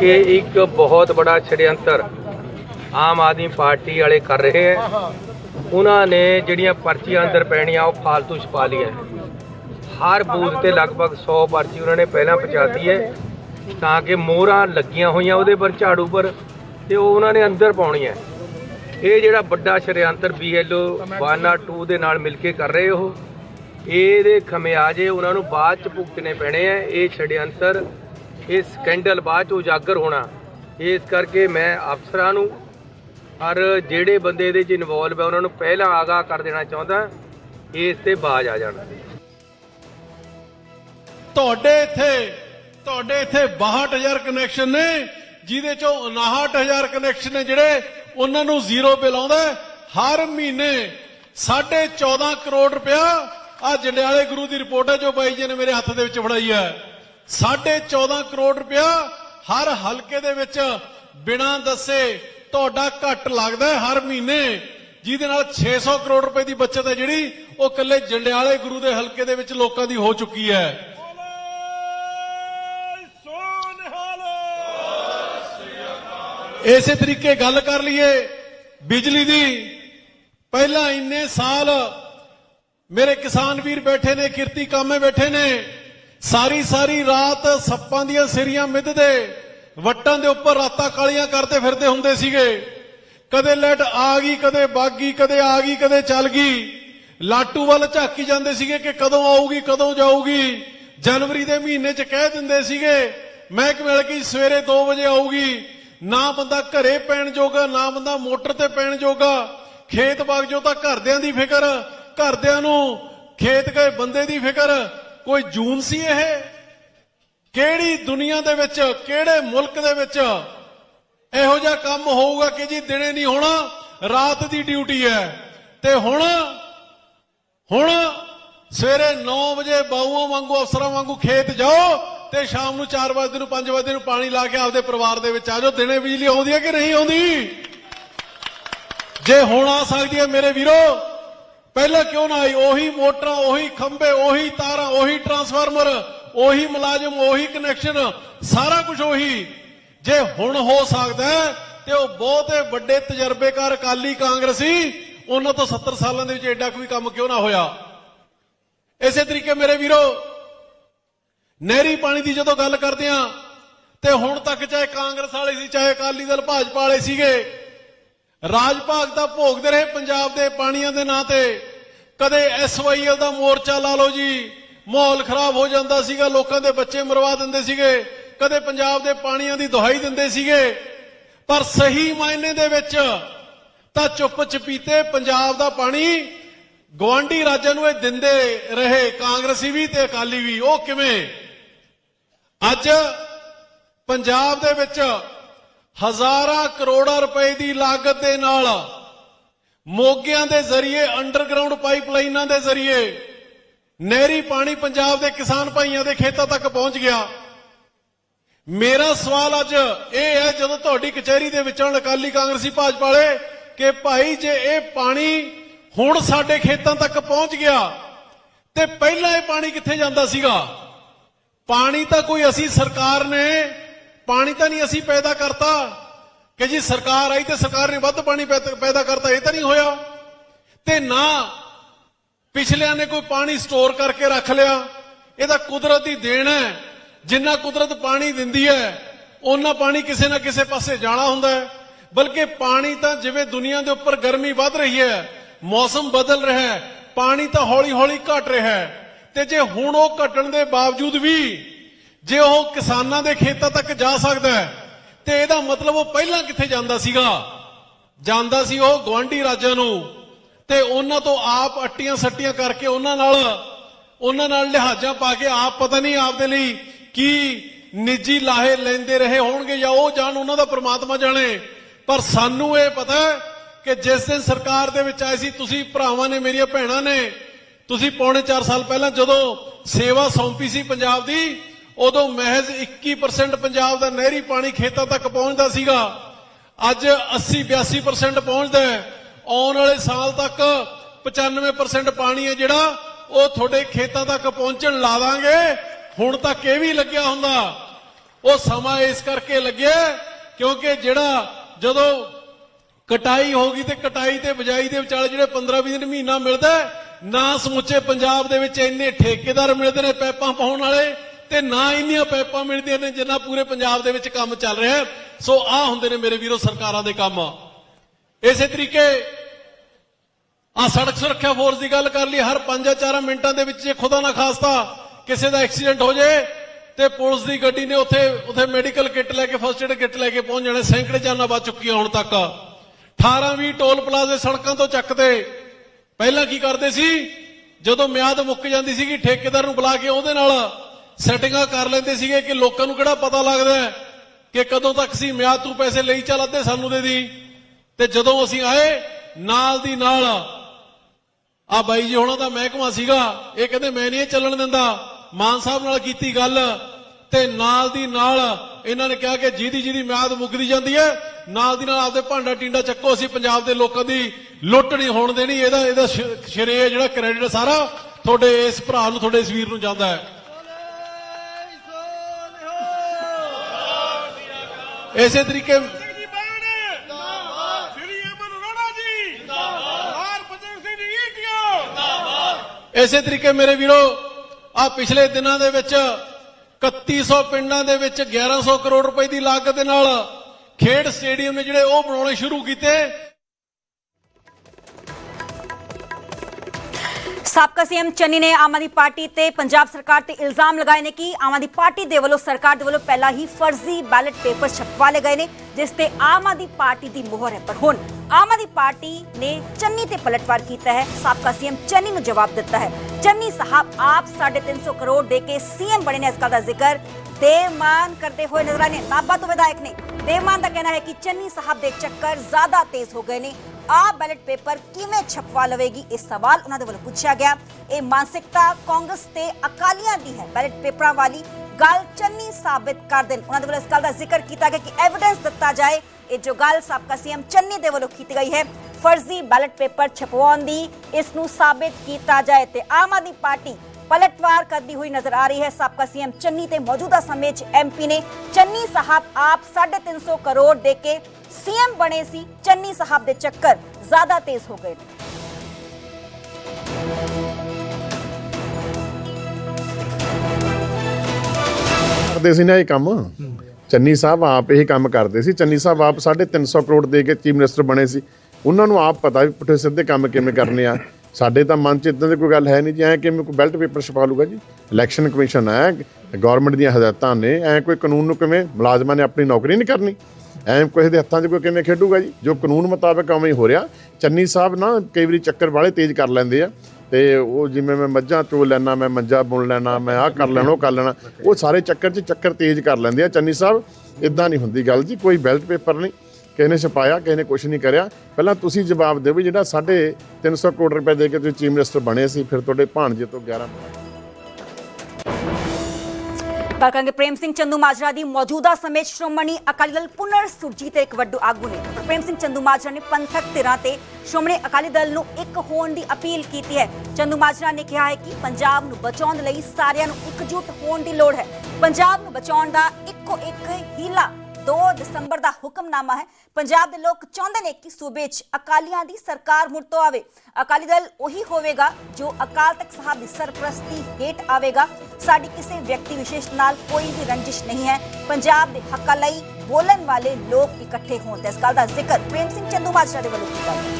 ਕਿ ਇੱਕ ਬਹੁਤ ਬੜਾ ਛੜਯੰਤਰ ਆਮ ਆਦਮੀ ਪਾਰਟੀ ਵਾਲੇ ਕਰ ਰਹੇ ਹੈ। ਉਹਨਾਂ ਨੇ ਜਿਹੜੀਆਂ ਪਰਚੀਆਂ ਅੰਦਰ ਪੈਣੀਆਂ, ਉਹ ਫਾਲਤੂ ਛਪਾ ਲਈਆਂ ਹਰ ਬੂਥ ਤੇ ਲਗਭਗ 100 ਪਰਚੀ ਉਹਨਾਂ ਨੇ ਪਹਿਲਾਂ ਪਹੁੰਚਾਤੀ ਹੈ ਤਾਂ ਕਿ ਮੋਹਰਾਂ ਲੱਗੀਆਂ ਹੋਈਆਂ ਉਹਦੇ ਪਰ, ਝਾੜੂ ਪਰ, ਤੇ ਉਹ ਉਹਨਾਂ ਨੇ ਅੰਦਰ ਪਾਉਣੀਆਂ ਇਹ ਜਿਹੜਾ ਵੱਡਾ ਛੜਯੰਤਰ ਬੀਐਲਓ 102 ਦੇ ਨਾਲ ਮਿਲ ਕੇ ਕਰ ਰਹੇ ਉਹ। ਇਹਦੇ ਖਮਿਆਜੇ ਉਹਨਾਂ ਨੂੰ ਬਾਅਦ ਚ ਭੁਗਤਣੇ ਪੈਣੇ ਆ। ਇਹ ਛੜਯੰਤਰ, ਇਹ ਸਕੈਂਡਲ ਬਾਅਦ ਚ ਉਜਾਗਰ ਹੋਣਾ। ਇਸ ਕਰਕੇ ਮੈਂ ਅਫਸਰਾਂ ਨੂੰ ਔਰ ਜਿਹੜੇ ਬੰਦੇ ਇਹਦੇ ਚ ਇਨਵੋਲਵ ਹੈ ਉਹਨਾਂ ਨੂੰ ਪਹਿਲਾਂ ਆਗਾਹ ਕਰ ਦੇਣਾ ਚਾਹੁੰਦਾ। ਇਸ ਤੇ ਬਾਜ ਆ ਜਾਣਾ। ਤੁਹਾਡੇ ਇੱਥੇ ਤੁਹਾਡੇ ਇੱਥੇ 62000 ਕਨੈਕਸ਼ਨ ਨੇ, ਜਿਹਦੇ ਚੋਂ 59000 ਕਨੈਕਸ਼ਨ ਨੇ ਜਿਹੜੇ ਉਹਨਾਂ ਨੂੰ ਜ਼ੀਰੋ ਬਿੱਲ ਆਉਂਦਾ ਹਰ ਮਹੀਨੇ 14.5 ਕਰੋੜ ਰੁਪਇਆ ਆ ਜੰਡਿਆਲੇ ਗੁਰੂ ਦੀ ਰਿਪੋਰਟ ਹੈ ਜੋ ਬਾਈ ਜੀ ਨੇ ਮੇਰੇ ਹੱਥ ਦੇ ਵਿੱਚ ਫੜਾਈ ਹੈ। 14.5 ਕਰੋੜ ਰੁਪਇਆ ਹਰ ਹਲਕੇ ਦੇ ਵਿੱਚ ਬਿਨਾਂ ਦੱਸੇ ਤੁਹਾਡਾ ਘੱਟ ਲੱਗਦਾ ਹੈ ਹਰ ਮਹੀਨੇ। ਜਿਹਦੇ ਨਾਲ 600 ਕਰੋੜ ਰੁਪਏ ਦੀ ਬਚਤ ਹੈ ਜਿਹੜੀ, ਉਹ ਇਕੱਲੇ ਜੰਡਿਆਲੇ ਗੁਰੂ ਦੇ ਹਲਕੇ ਦੇ ਵਿੱਚ ਲੋਕਾਂ ਦੀ ਹੋ ਚੁੱਕੀ ਹੈ। ਇਸੇ ਤਰੀਕੇ ਗੱਲ ਕਰ ਲਈਏ, ਬਿਜਲੀ ਦੀ। ਪਹਿਲਾਂ ਇੰਨੇ ਸਾਲ ਮੇਰੇ ਕਿਸਾਨ ਵੀਰ ਬੈਠੇ ਨੇ, ਕਿਰਤੀ ਕਾਮੇ ਬੈਠੇ ਨੇ। ਸਾਰੀ ਸਾਰੀ ਰਾਤ ਸੱਪਾਂ ਦੀਆਂ ਸਿਰੀਆਂ ਮਿੱਧਦੇ, ਵੱਟਾਂ ਦੇ ਉੱਪਰ ਰਾਤਾਂ ਕਾਲੀਆਂ ਕਰਦੇ ਫਿਰਦੇ ਹੁੰਦੇ ਸੀਗੇ। ਕਦੇ ਲੈਟ ਆ ਗਈ, ਕਦੇ ਬਾਗੀ ਕਦੇ ਆ ਗਈ, ਕਦੇ ਚੱਲ ਗਈ। ਲਾਟੂ ਵੱਲ ਝਾਕੀ ਜਾਂਦੇ ਸੀਗੇ ਕਿ ਕਦੋਂ ਆਊਗੀ, ਕਦੋਂ ਜਾਊਗੀ। ਜਨਵਰੀ ਦੇ ਮਹੀਨੇ 'ਚ ਕਹਿ ਦਿੰਦੇ ਸੀਗੇ, ਮਹਿਕਮੇ ਵਾਲੇ ਕਿ ਸਵੇਰੇ 2 ਵਜੇ ਆਊਗੀ। ਨਾ ਬੰਦਾ ਘਰੇ ਪੈਣ ਜੋਗਾ, ਨਾ ਬੰਦਾ ਮੋਟਰ ਤੇ ਪੈਣ ਜੋਗਾ। ਖੇਤ ਬਾਗ ਜੋ ਤਾਂ ਘਰਦਿਆਂ ਦੀ ਫਿਕਰ ਘਰਦਿਆਂ ਨੂੰ ਖੇਤ ਗਏ ਬੰਦੇ ਦੀ ਫਿਕਰ, ਕੋਈ ਜੂਨ ਸੀ ਇਹ? ਕਿਹੜੀ ਦੁਨੀਆ ਦੇ ਵਿੱਚ, ਕਿਹੜੇ ਮੁਲਕ ਦੇ ਵਿੱਚ ਇਹੋ ਜਿਹਾ ਕੰਮ ਹੋਊਗਾ ਕਿ ਜੀ ਦਿਨੇ ਨਹੀਂ ਹੋਣਾ, ਰਾਤ ਦੀ ਡਿਊਟੀ ਹੈ? ਤੇ ਹੁਣ ਹੁਣ ਸਵੇਰੇ 9 ਵਜੇ ਬਾਊਆਂ ਵਾਂਗੂ, ਅਫਸਰਾਂ ਵਾਂਗੂ ਖੇਤ ਜਾਓ ਤੇ ਸ਼ਾਮ ਨੂੰ 4 ਵਜੇ ਨੂੰ 5 ਵਜੇ ਨੂੰ ਪਾਣੀ ਲਾ ਕੇ ਆਪਦੇ ਪਰਿਵਾਰ ਦੇ ਵਿੱਚ ਆ ਜਾਓ। ਦਿਨੇ ਬਿਜਲੀ ਆਉਂਦੀ ਹੈ ਕਿ ਨਹੀਂ ਆਉਂਦੀ? ਜੇ ਹੁਣ ਆ ਸਕਦੀ ਹੈ ਮੇਰੇ ਵੀਰੋ ਪਹਿਲਾਂ ਕਿਉਂ ਨਾ ਆਈ? ਉਹੀ ਮੋਟਰਾਂ, ਉਹੀ ਖੰਭੇ, ਉਹੀ ਤਾਰਾਂ, ਉਹੀ ਟਰਾਂਸਫਾਰਮਰ ਉਹੀ ਮੁਲਾਜ਼ਮ, ਉਹੀ ਕਨੈਕਸ਼ਨ ਸਾਰਾ ਕੁਝ ਉਹੀ। ਜੇ ਹੁਣ ਹੋ ਸਕਦਾ ਤੇ ਉਹ ਬਹੁਤੇ ਵੱਡੇ ਤਜਰਬੇਕਾਰ ਅਕਾਲੀ ਕਾਂਗਰਸੀ, ਉਹਨਾਂ ਤੋਂ 70 ਸਾਲਾਂ ਦੇ ਵਿੱਚ ਐਡਾ ਕੋਈ ਕੰਮ ਕਿਉਂ ਨਾ ਹੋਇਆ? ਇਸੇ ਤਰੀਕੇ ਮੇਰੇ ਵੀਰੋ, ਨਹਿਰੀ ਪਾਣੀ ਦੀ ਜਦੋਂ ਗੱਲ ਕਰਦੇ ਆ ਤੇ ਹੁਣ ਤੱਕ ਚਾਹੇ ਕਾਂਗਰਸ ਵਾਲੇ ਸੀ, ਚਾਹੇ ਅਕਾਲੀ ਦਲ, ਭਾਜਪਾ ਵਾਲੇ ਸੀਗੇ ਰਾਜ ਭਾਗ ਦਾ ਭੋਗਦੇ ਰਹੇ ਪੰਜਾਬ ਦੇ ਪਾਣੀਆਂ ਦੇ ਨਾਂ ਤੇ। ਕਦੇ ਐਸਵਾਈਐਲ ਦਾ ਮੋਰਚਾ ਲਾ ਲਓ ਜੀ, ਮਾਹੌਲ ਖਰਾਬ ਹੋ ਜਾਂਦਾ ਸੀਗਾ, ਲੋਕਾਂ ਦੇ ਬੱਚੇ ਮਰਵਾ ਦਿੰਦੇ ਸੀਗੇ। ਕਦੇ ਪੰਜਾਬ ਦੇ ਪਾਣੀਆਂ ਦੀ ਦੁਹਾਈ ਦਿੰਦੇ ਸੀਗੇ। ਪਰ ਸਹੀ ਮਾਇਨੇ ਦੇ ਵਿੱਚ ਤਾਂ ਚੁੱਪ ਚਪੀਤੇ ਪੰਜਾਬ ਦਾ ਪਾਣੀ ਗਵਾਂਢੀ ਰਾਜਾਂ ਨੂੰ ਇਹ ਦਿੰਦੇ ਰਹੇ, ਕਾਂਗਰਸੀ ਵੀ ਤੇ ਅਕਾਲੀ ਵੀ। ਉਹ ਕਿਵੇਂ? ਅੱਜ ਪੰਜਾਬ ਦੇ ਵਿੱਚ ਹਜ਼ਾਰਾਂ ਕਰੋੜਾਂ ਰੁਪਏ ਦੀ ਲਾਗਤ ਦੇ ਨਾਲ ਮੋਗਿਆਂ ਦੇ ਜ਼ਰੀਏ ਅੰਡਰਗਰਾਉਂਡ ਪਾਈਪਲਾਈਨਾਂ ਦੇ ਜ਼ਰੀਏ ਨਹਿਰੀ ਪਾਣੀ ਪੰਜਾਬ ਦੇ ਕਿਸਾਨ ਭਾਈਆਂ ਦੇ ਖੇਤਾਂ ਤੱਕ ਪਹੁੰਚ ਗਿਆ। ਮੇਰਾ ਸਵਾਲ ਅੱਜ ਇਹ ਹੈ, ਜਦੋਂ ਤੁਹਾਡੀ ਕਚਹਿਰੀ ਦੇ ਵਿੱਚ ਆਉਣ ਅਕਾਲੀ ਕਾਂਗਰਸੀ ਭਾਜਪਾ ਵਾਲੇ ਕਿ ਭਾਈ ਜੇ ਇਹ ਪਾਣੀ ਹੁਣ ਸਾਡੇ ਖੇਤਾਂ ਤੱਕ ਪਹੁੰਚ ਗਿਆ, ਤੇ ਪਹਿਲਾਂ ਇਹ ਪਾਣੀ ਕਿੱਥੇ ਜਾਂਦਾ ਸੀਗਾ? ਪਾਣੀ ਤਾਂ ਕੋਈ ਅਸੀਂ ਸਰਕਾਰ ਨੇ ਪਾਣੀ ਤਾਂ ਨਹੀਂ ਅਸੀਂ ਪੈਦਾ ਕਰਤਾ। ਕਿ ਜੀ ਸਰਕਾਰ ਆਈ ਤੇ ਸਰਕਾਰ ਨੇ ਵੱਧ ਪਾਣੀ ਪੈਦਾ ਪੈਦਾ ਕਰਤਾ, ਇਹ ਤਾਂ ਨਹੀਂ ਹੋਇਆ। ਤੇ ਨਾ ਪਿਛਲਿਆਂ ਨੇ ਕੋਈ ਪਾਣੀ ਸਟੋਰ ਕਰਕੇ ਰੱਖ ਲਿਆ। ਇਹ ਤਾਂ ਕੁਦਰਤ ਦੀ ਦੇਣ ਹੈ। ਜਿੰਨਾ ਕੁਦਰਤ ਪਾਣੀ ਦਿੰਦੀ ਹੈ ਉਹਨਾਂ ਪਾਣੀ ਕਿਸੇ ਨਾ ਕਿਸੇ ਪਾਸੇ ਜਾਣਾ ਹੁੰਦਾ ਹੈ। ਬਲਕਿ ਪਾਣੀ ਤਾਂ ਜਿਵੇਂ ਦੁਨੀਆ ਦੇ ਉੱਪਰ ਗਰਮੀ ਵੱਧ ਰਹੀ ਹੈ, ਮੌਸਮ ਬਦਲ ਰਿਹਾ ਹੈ, ਪਾਣੀ ਤਾਂ ਹੌਲੀ-ਹੌਲੀ ਘਟ ਰਿਹਾ ਹੈ। ਤੇ ਜੇ ਹੁਣ ਉਹ ਘਟਣ ਦੇ ਬਾਵਜੂਦ ਵੀ ਜੇ ਉਹ ਕਿਸਾਨਾਂ ਦੇ ਖੇਤਾਂ ਤੱਕ ਜਾ ਸਕਦਾ ਹੈ, ਤੇ ਇਹਦਾ ਮਤਲਬ ਉਹ ਪਹਿਲਾਂ ਕਿੱਥੇ ਜਾਂਦਾ ਸੀਗਾ? ਜਾਂਦਾ ਸੀ ਉਹ ਗਵਾਂਢੀ ਰਾਜਾਂ ਨੂੰ। ਤੇ ਉਹਨਾਂ ਤੋਂ ਆਪ ਅੱਟੀਆਂ ਸੱਟੀਆਂ ਕਰਕੇ ਉਹਨਾਂ ਨਾਲ ਉਹਨਾਂ ਨਾਲ ਲਿਹਾਜ਼ਾਂ ਪਾ ਕੇ ਆਪ ਪਤਾ ਨਹੀਂ ਆਪਦੇ ਲਈ ਕੀ ਨਿੱਜੀ ਲਾਹੇ ਲੈਂਦੇ ਰਹੇ ਹੋਣਗੇ ਜਾਂ ਉਹ ਜਾਣ ਉਹਨਾਂ ਦਾ ਪ੍ਰਮਾਤਮਾ ਜਾਣੇ। ਪਰ ਸਾਨੂੰ ਇਹ ਪਤਾ ਕਿ ਜਿਸ ਦਿਨ ਸਰਕਾਰ ਦੇ ਵਿੱਚ ਆਏ ਸੀ, ਤੁਸੀਂ ਭਰਾਵਾਂ ਨੇ, ਮੇਰੀਆਂ ਭੈਣਾਂ ਨੇ, ਤੁਸੀਂ ਪੌਣੇ 4 ਸਾਲ ਪਹਿਲਾਂ ਜਦੋਂ ਸੇਵਾ ਸੌਂਪੀ ਸੀ ਪੰਜਾਬ ਦੀ ਉਦੋਂ ਮਹਿਜ਼ 21% ਪੰਜਾਬ ਦਾ ਨਹਿਰੀ ਪਾਣੀ ਖੇਤਾਂ ਤੱਕ ਪਹੁੰਚਦਾ ਸੀਗਾ। ਅੱਜ 80 82% ਪਹੁੰਚਦਾ ਆਉਣ ਵਾਲੇ ਸਾਲ ਤੱਕ 95% ਪਾਣੀ ਹੈ ਜਿਹੜਾ, ਉਹ ਤੁਹਾਡੇ ਖੇਤਾਂ ਤੱਕ ਪਹੁੰਚਣ ਲਾ ਦਾਂਗੇ। ਹੁਣ ਤੱਕ ਇਹ ਵੀ ਲੱਗਿਆ ਹੁੰਦਾ। ਉਹ ਸਮਾਂ ਇਸ ਕਰਕੇ ਲੱਗਿਆ ਕਿਉਂਕਿ ਜਿਹੜਾ ਜਦੋਂ ਕਟਾਈ ਹੋ ਗਈ ਤੇ ਕਟਾਈ ਤੇ ਬਜਾਈ ਦੇ ਵਿਚਾਲੇ ਜਿਹੜੇ 15-20 ਦਿਨ ਮਹੀਨਾ ਮਿਲਦਾ ਨਾ ਸਮੁੱਚੇ ਪੰਜਾਬ ਦੇ ਵਿੱਚ ਇੰਨੇ ਠੇਕੇਦਾਰ ਮਿਲਦੇ ਨੇ ਪੈਪਾਂ ਪਾਉਣ ਵਾਲੇ। ਤੇ ਨਾ ਇੰਨੀਆਂ ਪੈਪਾਂ ਮਿਲਦੀਆਂ ਨੇ ਜਿੰਨਾ ਪੂਰੇ ਪੰਜਾਬ ਦੇ ਵਿੱਚ ਕੰਮ ਚੱਲ ਰਿਹਾ ਸੋ ਆ ਹੁੰਦੇ ਨੇ ਮੇਰੇ ਵੀਰੋ ਸਰਕਾਰਾਂ ਦੇ ਕੰਮ। ਇਸੇ ਤਰੀਕੇ ਆ ਸੜਕ ਸੁਰੱਖਿਆ ਫੋਰਸ ਦੀ ਗੱਲ ਕਰ ਲਈ, ਹਰ 5-4 ਮਿੰਟਾਂ ਦੇ ਵਿੱਚ ਜੇ ਖੁਦਾ ਨਾ ਖਾਸਤਾ ਕਿਸੇ ਦਾ ਐਕਸੀਡੈਂਟ ਹੋ ਜਾਏ ਤੇ ਪੁਲਿਸ ਦੀ ਗੱਡੀ ਨੇ ਉੱਥੇ ਉੱਥੇ ਮੈਡੀਕਲ ਕਿੱਟ ਲੈ ਕੇ, ਫਸਟ ਏਡ ਕਿੱਟ ਲੈ ਕੇ ਪਹੁੰਚ ਜਾਣੇ, ਸੈਂਕੜੇ ਜਾਨਾਂ ਬਚ ਚੁੱਕੀਆਂ ਹੁਣ ਤੱਕ। 18-20 ਟੋਲ ਪਲਾਜ਼ੇ ਸੜਕਾਂ ਤੋਂ ਚੱਕਦੇ। ਪਹਿਲਾਂ ਕੀ ਕਰਦੇ ਸੀ? ਜਦੋਂ ਮਿਆਦ ਮੁੱਕ ਜਾਂਦੀ ਸੀਗੀ, ਠੇਕੇਦਾਰ ਨੂੰ ਬੁਲਾ ਕੇ ਉਹਦੇ ਨਾਲ ਸੈਟਿੰਗਾਂ ਕਰ ਲੈਂਦੇ ਸੀਗੇ ਕਿ ਲੋਕਾਂ ਨੂੰ ਕਿਹੜਾ ਪਤਾ ਲੱਗਦਾ ਹੈ ਕਿ ਕਦੋਂ ਤੱਕ ਸੀ ਮਿਆਦ ਤੂੰ ਪੈਸੇ ਲਈ ਚੱਲ ਅੱਧੇ ਸਾਨੂੰ ਦੇ ਦੀ। ਤੇ ਜਦੋਂ ਅਸੀਂ ਆਏ, ਨਾਲ ਦੀ ਨਾਲ ਆ ਬਾਈ ਜੀ ਹੁਣਾਂ ਦਾ ਮਹਿਕਮਾ ਸੀਗਾ, ਇਹ ਕਹਿੰਦੇ ਮੈਂ ਨਹੀਂ ਇਹ ਚੱਲਣ ਦਿੰਦਾ। ਮਾਨ ਸਾਹਿਬ ਨਾਲ ਕੀਤੀ ਗੱਲ ਤੇ ਨਾਲ ਦੀ ਨਾਲ ਇਹਨਾਂ ਨੇ ਕਿਹਾ ਕਿ ਜਿਹਦੀ ਜਿਹਦੀ ਮਿਆਦ ਮੁੱਕਦੀ ਜਾਂਦੀ ਹੈ, ਨਾਲ ਦੀ ਨਾਲ ਆਪਦੇ ਭਾਂਡਾ ਟਿੰਡਾ ਚੱਕੋ, ਅਸੀਂ ਪੰਜਾਬ ਦੇ ਲੋਕਾਂ ਦੀ ਲੁੱਟ ਨਹੀਂ ਹੋਣ ਦੇਣੀ, ਇਹਦਾ ਇਹਦਾ ਸ਼ਰੇ ਜਿਹੜਾ ਕ੍ਰੈਡਿਟ ਸਾਰਾ ਤੁਹਾਡੇ ਇਸ ਭਰਾ ਨੂੰ, ਤੁਹਾਡੇ ਇਸ ਵੀਰ ਨੂੰ ਜਾਂਦਾ ਹੈ। ਜੀ ਈਟੀਓ। ਇਸੇ ਤਰੀਕੇ ਮੇਰੇ ਵੀਰੋ ਆ ਪਿਛਲੇ ਦਿਨਾਂ ਦੇ ਵਿੱਚ 3100 ਪਿੰਡਾਂ ਦੇ ਵਿੱਚ 1100 ਕਰੋੜ ਰੁਪਏ ਦੀ ਲਾਗਤ ਦੇ ਨਾਲ ਖੇਡ ਸਟੇਡੀਅਮ ਨੇ ਜਿਹੜੇ ਉਹ ਬਣਾਉਣੇ ਸ਼ੁਰੂ ਕੀਤੇ। ਸਾਬਕਾ ਸੀਐਮ ਚੰਨੀ ਨੇ ਆਮ ਆਦਮੀ ਪਾਰਟੀ ਤੇ ਪੰਜਾਬ ਸਰਕਾਰ ਤੇ ਇਲਜ਼ਾਮ ਲਗਾਏ ਨੇ ਕਿ ਆਮ ਆਦਮੀ ਪਾਰਟੀ ਦੇ ਵੱਲੋਂ, ਸਰਕਾਰ ਦੇ ਵੱਲੋਂ ਪਹਿਲਾਂ ਹੀ ਫਰਜ਼ੀ ਬੈਲਟ ਪੇਪਰ ਛਪਵਾ ਲਏ ਗਏ ਨੇ, ਜਿਸ ਤੇ ਆਮ ਆਦਮੀ ਪਾਰਟੀ ਦੀ ਮੋਹਰ ਹੈ। ਪਰ ਹੁਣ ਆਮ ਆਦਮੀ ਪਾਰਟੀ ਨੇ ਚੰਨੀ ਤੇ ਪਲਟਵਾਰ ਕੀਤਾ ਹੈ, ਸਾਬਕਾ ਸੀਐਮ ਚੰਨੀ ਨੂੰ ਜਵਾਬ ਦਿੱਤਾ ਹੈ। ਚੰਨੀ ਸਾਹਿਬ, ਆਪ 350 ਕਰੋੜ ਦੇ ਕੇ ਸੀਐਮ ਬਣੇ ਨੇ, ਇਸ ਗੱਲ ਦਾ ਜ਼ਿਕਰ ਦੇਵਮਾਨ ਕਰਦੇ ਹੋਏ ਨਜ਼ਰ ਆਏ ਨੇ। ਨਾਭਾ ਤੋਂ ਵਿਧਾਇਕ ਨੇ ਦੇਵਮਾਨ ਦਾ ਕਹਿਣਾ ਹੈ ਕਿ ਚੰਨੀ ਸਾਹਿਬ ਦੇ ਚੱਕਰ ਜ਼ਿਆਦਾ ਤੇਜ਼ ਹੋ ਗਏ ਨੇ। ਆ ਬੈਲਟ ਪੇਪਰ ਕਿਵੇਂ ਛਪਵਾ ਲਵੇਗੀ? ਇਹ ਸਵਾਲ ਉਹਨਾਂ ਦੇ ਵੱਲੋਂ ਪੁੱਛਿਆ ਗਿਆ। ਇਹ ਮਾਨਸਿਕਤਾ ਕਾਂਗਰਸ ਤੇ ਅਕਾਲੀਆਂ ਦੀ ਹੈ। ਬੈਲਟ ਪੇਪਰਾਂ ਵਾਲੀ ਗੱਲ ਚੰਨੀ ਸਾਬਿਤ ਕਰ ਦੇਣ। ਉਹਨਾਂ ਦੇ ਵੱਲੋਂ ਇਸ ਗੱਲ ਦਾ ਜ਼ਿਕਰ ਕੀਤਾ ਗਿਆ ਕਿ ਐਵੀਡੈਂਸ ਦਿੱਤਾ ਜਾਏ। ਇਹ ਜੋ ਗੱਲ ਸਾਬਕਾ ਸੀਐਮ ਚੰਨੀ ਦੇ ਵੱਲੋਂ ਕੀਤੀ ਗਈ ਹੈ, ਫਰਜ਼ੀ ਬੈਲਟ ਪੇਪਰ ਛਪਵਾਉਣ ਦੀ, ਇਸ ਨੂੰ ਸਾਬਿਤ ਕੀਤਾ ਜਾਏ ਤੇ ਆਮ ਆਦਮੀ ਪਾਰਟੀ ਪਲਟਵਾਰ ਕਰਦੀ ਹੋਈ ਨਜ਼ਰ ਆ ਰਹੀ ਹੈ। ਸਾਬਕਾ ਸੀਐਮ ਚੰਨੀ ਤੇ ਮੌਜੂਦਾ ਸਮੇਂ 'ਚ ਐਮਪੀ ਨੇ ਚੰਨੀ ਸਾਹਿਬ ਆਪ 350 ਕਰੋੜ ਦੇ ਕੇ ਸੀਐਮ ਬਣੇ ਸੀ ਚੰਨੀ ਸਾਹਿਬ ਦੇ ਚੱਕਰ ਜ਼ਿਆਦਾ ਤੇਜ਼ ਹੋ ਗਏ। ਕਰਦੇ ਸੀ ਨਾ ਇਹ ਕੰਮ। ਚੰਨੀ ਸਾਹਿਬ ਆਪ ਇਹ ਕੰਮ ਕਰਦੇ ਸੀ। ਚੰਨੀ ਸਾਹਿਬ ਆਪ 350 ਕਰੋੜ ਦੇ ਕੇ ਚੀਫ ਮਿਨਿਸਟਰ ਬਣੇ ਸੀ। ਉਹਨਾਂ ਨੂੰ ਆਪ ਪਤਾ ਵੀ ਪੁੱਠੇ ਸਿੱਧੇ ਕੰਮ ਕਿਵੇਂ ਕਰਨੇ ਆ। ਸਾਡੇ ਤਾਂ ਮਨ ਚ ਇਦਾਂ ਦੀ ਕੋਈ ਗੱਲ ਹੈ ਨਹੀਂ ਜੀ। ਐ ਕਿਵੇਂ ਕੋਈ ਬੈਲਟ ਪੇਪਰ ਛਪਾ ਲੂਗਾ ਜੀ? ਇਲੈਕਸ਼ਨ ਕਮਿਸ਼ਨ ਹੈ ਗਵਰਨਮੈਂਟ ਦੀਆਂ ਹਦਾਇਤਾਂ ਨੇ। ਐ ਕੋਈ ਕਾਨੂੰਨ ਨੂੰ ਕਿਵੇਂ ਮੁਲਾਜ਼ਮਾਂ ਨੇ ਆਪਣੀ ਨੌਕਰੀ ਨਹੀਂ ਕਰਨੀ? ਐ ਕਿਸੇ ਦੇ ਹੱਥਾਂ 'ਚ ਕੋਈ ਕਿਵੇਂ ਖੇਡੂਗਾ ਜੀ? ਜੋ ਕਾਨੂੰਨ ਮੁਤਾਬਕ ਉਵੇਂ ਹੀ ਹੋ ਰਿਹਾ। ਚੰਨੀ ਸਾਹਿਬ ਨਾ ਕਈ ਵਾਰੀ ਚੱਕਰ ਵਾਲੇ ਤੇਜ਼ ਕਰ ਲੈਂਦੇ ਆ। ਤੇ ਉਹ ਜਿਵੇਂ ਮੈਂ ਮੱਝਾਂ ਚੋ ਲੈਣਾ, ਮੈਂ ਮੰਜਾ ਬੁਣ ਲੈਣਾ, ਮੈਂ ਆਹ ਕਰ ਲੈਣਾ, ਉਹ ਕਰ ਲੈਣਾ। ਉਹ ਸਾਰੇ ਚੱਕਰ 'ਚ ਚੱਕਰ ਤੇਜ਼ ਕਰ ਲੈਂਦੇ ਆ। ਚੰਨੀ ਸਾਹਿਬ ਇਦਾਂ ਨਹੀਂ ਹੁੰਦੀ ਗੱਲ ਜੀ। ਕੋਈ ਬੈਲਟ ਪੇਪਰ ਨਹੀਂ। ਕਿਸੇ ਨੇ ਛਪਾਇਆ, ਕਿਸੇ ਨੇ ਕੁਝ ਨਹੀਂ ਕਰਿਆ। ਪਹਿਲਾਂ ਤੁਸੀਂ ਜਵਾਬ ਦਿਓ ਵੀ ਜਿਹੜਾ ਸਾਢੇ 300 ਕਰੋੜ ਰੁਪਏ ਦੇ ਕੇ ਤੁਸੀਂ ਚੀਫ ਮਿਨਿਸਟਰ ਬਣੇ ਸੀ, ਫਿਰ ਤੁਹਾਡੇ ਭਾਣਜੇ ਤੋਂ 11 ਗੱਲ ਕਰਾਂਗੇ ਪ੍ਰੇਮ ਸਿੰਘ ਚੰਦੂ ਮਾਜਰਾ ਦੀ ਮੌਜੂਦਾ ਸਮੇਂ ਸ਼੍ਰੋਮਣੀ ਅਕਾਲੀ ਦਲ ਪੁਨਰ ਸੁਰਜੀਤ ਇੱਕ ਵੱਡਾ ਆਗੂ ਨੇ ਪ੍ਰੇਮ ਸਿੰਘ ਚੰਦੂ ਮਾਜਰਾ ਨੇ ਪੰਥਕ ਧਿਰਾਂ ਤੇ ਸ਼੍ਰੋਮਣੀ ਅਕਾਲੀ ਦਲ ਨੂੰ ਇੱਕ ਹੋਣ ਦੀ ਅਪੀਲ ਕੀਤੀ ਹੈ ਚੰਦੂ ਮਾਜਰਾ ਨੇ ਕਿਹਾ ਹੈ ਕਿ ਪੰਜਾਬ ਨੂੰ ਬਚਾਉਣ ਲਈ ਸਾਰਿਆਂ ਨੂੰ ਇਕਜੁੱਟ ਹੋਣ ਦੀ ਲੋੜ ਹੈ ਪੰਜਾਬ ਨੂੰ ਬਚਾਉਣ ਦਾ ਇੱਕੋ ਇੱਕ ਹੀਲਾ 2 ਦਸੰਬਰ ਦਾ ਹੁਕਮਨਾਮਾ ਹੈ। ਪੰਜਾਬ ਦੇ ਲੋਕ ਚਾਹੁੰਦੇ ਨੇ ਕਿ ਸੂਬੇ 'ਚ ਅਕਾਲੀਆਂ ਦੀ ਸਰਕਾਰ ਮੁੜ ਤੋਂ ਆਵੇ। ਅਕਾਲੀ ਦਲ ਉਹੀ ਹੋਵੇਗਾ ਜੋ ਅਕਾਲ ਤਖਤ ਸਾਹਿਬ ਦੀ ਸਰਪ੍ਰਸਤੀ ਹੇਠ ਆਵੇਗਾ। ਸਾਡੀ ਕਿਸੇ ਵਿਅਕਤੀ ਵਿਸ਼ੇਸ਼ ਨਾਲ ਕੋਈ ਵੀ ਰੰਜਿਸ਼ ਨਹੀਂ ਹੈ। ਪੰਜਾਬ ਦੇ ਹੱਕਾਂ ਲਈ ਬੋਲਣ ਵਾਲੇ ਲੋਕ ਇਕੱਠੇ ਹੋਣ ਤੇ ਇਸ ਗੱਲ ਦਾ ਜ਼ਿਕਰ ਪ੍ਰੇਮ ਸਿੰਘ ਚੰਦੂ ਮਾਜਰਾ ਦੇ ਵੱਲੋਂ ਕੀਤਾ ਗਿਆ।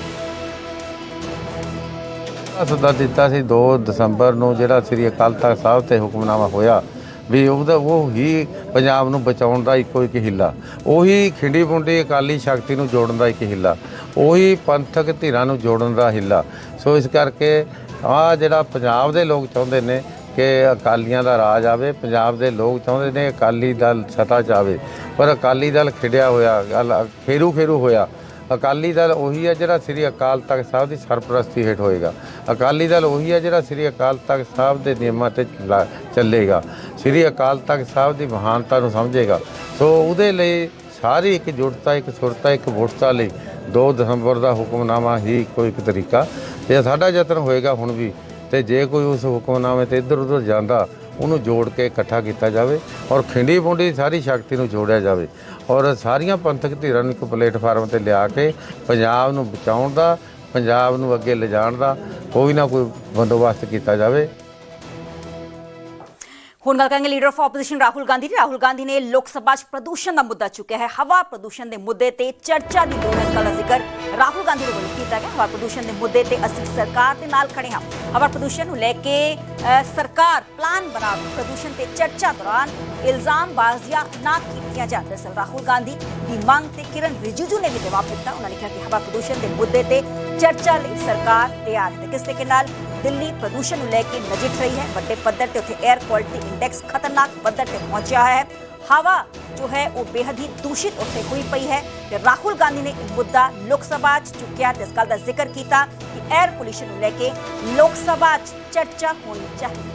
ਸੱਦਾ ਦਿੱਤਾ ਸੀ 2 ਦਸੰਬਰ ਨੂੰ ਜਿਹੜਾ ਸ੍ਰੀ ਅਕਾਲ ਤਖਤ ਸਾਹਿਬ ਤੇ ਹੁਕਮਨਾਮਾ ਹੋਇਆ। ਵੀ ਉਹਦਾ ਉਹ ਹੀ ਪੰਜਾਬ ਨੂੰ ਬਚਾਉਣ ਦਾ ਇੱਕੋ ਇੱਕ ਹਿੱਲਾ। ਉਹੀ ਖਿੰਡੀ ਪੁੰਡੀ ਅਕਾਲੀ ਸ਼ਕਤੀ ਨੂੰ ਜੋੜਨ ਦਾ ਇੱਕ ਹਿੱਲਾ। ਉਹੀ ਪੰਥਕ ਧਿਰਾਂ ਨੂੰ ਜੋੜਨ ਦਾ ਹਿੱਲਾ। ਸੋ ਇਸ ਕਰਕੇ ਆ ਜਿਹੜਾ ਪੰਜਾਬ ਦੇ ਲੋਕ ਚਾਹੁੰਦੇ ਨੇ ਕਿ ਅਕਾਲੀਆਂ ਦਾ ਰਾਜ ਆਵੇ, ਪੰਜਾਬ ਦੇ ਲੋਕ ਚਾਹੁੰਦੇ ਨੇ ਅਕਾਲੀ ਦਲ ਸੱਤਾ 'ਚ ਆਵੇ। ਪਰ ਅਕਾਲੀ ਦਲ ਖਿੜਿਆ ਹੋਇਆ ਗੱਲ ਖੇਰੂ ਖੇਰੂ ਹੋਇਆ। ਅਕਾਲੀ ਦਲ ਉਹੀ ਹੈ ਜਿਹੜਾ ਸ੍ਰੀ ਅਕਾਲ ਤਖਤ ਸਾਹਿਬ ਦੀ ਸਰਪ੍ਰਸਤੀ ਹੇਠ ਹੋਏਗਾ। ਅਕਾਲੀ ਦਲ ਉਹੀ ਹੈ ਜਿਹੜਾ ਸ੍ਰੀ ਅਕਾਲ ਤਖਤ ਸਾਹਿਬ ਦੇ ਨਿਯਮਾਂ ਤੇ ਚੱਲਾ- ਚੱਲੇਗਾ। ਸ੍ਰੀ ਅਕਾਲ ਤਖਤ ਸਾਹਿਬ ਦੀ ਮਹਾਨਤਾ ਨੂੰ ਸਮਝੇਗਾ। ਸੋ ਉਹਦੇ ਲਈ ਸਾਰੀ ਇੱਕ ਜੁਟਤਾ ਇੱਕ ਸੁਰਤਾ, ਇੱਕ ਵੋਟਤਾ ਲਈ 2 ਦਸੰਬਰ ਦਾ ਹੁਕਮਨਾਮਾ ਹੀ ਕੋਈ ਇੱਕ ਤਰੀਕਾ। ਤੇ ਸਾਡਾ ਯਤਨ ਹੋਏਗਾ ਹੁਣ ਵੀ। ਤੇ ਜੇ ਕੋਈ ਉਸ ਹੁਕਮਨਾਮੇ ਤੇ ਇੱਧਰ ਉੱਧਰ ਜਾਂਦਾ ਉਹਨੂੰ ਜੋੜ ਕੇ ਇਕੱਠਾ ਕੀਤਾ ਜਾਵੇ ਔਰ ਖਿੰਡੀ ਪੁੰਡੀ ਸਾਰੀ ਸ਼ਕਤੀ ਨੂੰ ਜੋੜਿਆ ਜਾਵੇ ਔਰ ਸਾਰੀਆਂ ਪੰਥਕ ਧਿਰਾਂ ਨੂੰ ਇੱਕ ਪਲੇਟਫਾਰਮ ਤੇ ਲਿਆ ਕੇ ਪੰਜਾਬ ਨੂੰ ਬਚਾਉਣ ਦਾ, ਪੰਜਾਬ ਨੂੰ ਅੱਗੇ ਲਿਜਾਣ ਦਾ ਕੋਈ ਨਾ ਕੋਈ ਬੰਦੋਬਸਤ ਕੀਤਾ ਜਾਵੇ। ਹੁਣ ਗੱਲ ਕਰਾਂਗੇ leader of opposition Rahul Gandhi ਦੀ। ਰਾਹੁਲ ਗਾਂਧੀ ਨੇ ਲੋਕ ਸਭਾ 'ਚ ਪ੍ਰਦੂਸ਼ਣ ਦਾ ਮੁੱਦਾ ਚੁੱਕਿਆ ਹੈ। ਹਵਾ ਪ੍ਰਦੂਸ਼ਣ ਦੇ ਮੁੱਦੇ ਤੇ ਚਰਚਾ ਦੀ ਲੋੜ ਹੈ। ਇਸ ਦਾ ਜ਼ਿਕਰ ਰਾਹੁਲ ਗਾਂਧੀ ਵੱਲੋਂ ਕੀਤਾ ਗਿਆ। ਹਵਾ ਪ੍ਰਦੂਸ਼ਣ ਦੇ ਮੁੱਦੇ ਤੇ ਅਸੀਂ ਸਰਕਾਰ ਦੇ ਨਾਲ ਖੜੇ ਹਾਂ। ਹਵਾ ਪ੍ਰਦੂਸ਼ਣ ਨੂੰ ਲੈ ਕੇ ਸਰਕਾਰ ਪਲਾਨ ਬਣਾ ਪ੍ਰਦੂਸ਼ਣ ਤੇ ਚਰਚਾ ਦੌਰਾਨ ਇਲਜ਼ਾਮਬਾਜ਼ੀਆਂ ਨਾ ਕੀਤੀਆਂ ਜਾਣ ਦਰਸਲ ਰਾਹੁਲ ਗਾਂਧੀ ਦੀ ਮੰਗ ਤੇ ਕਿਰਨ ਰਿਜੀਜੂ ਨੇ ਵੀ ਜਵਾਬ ਦਿੱਤਾ। ਉਹਨਾਂ ਨੇ ਕਿਹਾ ਕਿ ਹਵਾ ਪ੍ਰਦੂਸ਼ਣ ਦੇ ਮੁੱਦੇ ਤੇ ਚਰਚਾ ਲਈ ਸਰਕਾਰ ਤਿਆਰ ਹੈ ਕਿਸ ਤਰੀਕੇ ਨਾਲ ਦਿੱਲੀ ਪ੍ਰਦੂਸ਼ਣ ਨੂੰ ਲੈ ਕੇ ਨਜਿੱਠ ਰਹੀ ਹੈ, ਵੱਡੇ ਪੱਧਰ ਤੇ ਉੱਥੇ 에ਅਰ ਕੁਆਲਿਟੀ ਇੰਡੈਕਸ ਖਤਰਨਾਕ ਪੱਧਰ ਤੇ ਪਹੁੰਚਿਆ ਹੈ। ਹਵਾ ਜੋ ਹੈ, ਉਹ ਬੇਹੱਦ ਹੀ ਦੂਸ਼ਿਤ ਉੱਥੇ ਹੋਈ ਪਈ ਹੈ ਤੇ ਰਾਹੁਲ ਗਾਂਧੀ ਨੇ ਇਹ ਮੁੱਦਾ ਲੋਕ ਸਭਾ 'ਚ ਚੁੱਕਿਆ ਤੇ ਇਸ ਗੱਲ ਦਾ ਜ਼ਿਕਰ ਕੀਤਾ ਕਿ 에ਅਰ ਪੋਲਿਊਸ਼ਨ ਨੂੰ ਲੈ ਕੇ ਲੋਕ ਸਭਾ 'ਚ ਚਰਚਾ ਹੋਣੀ ਚਾਹੀਦੀ ਹੈ।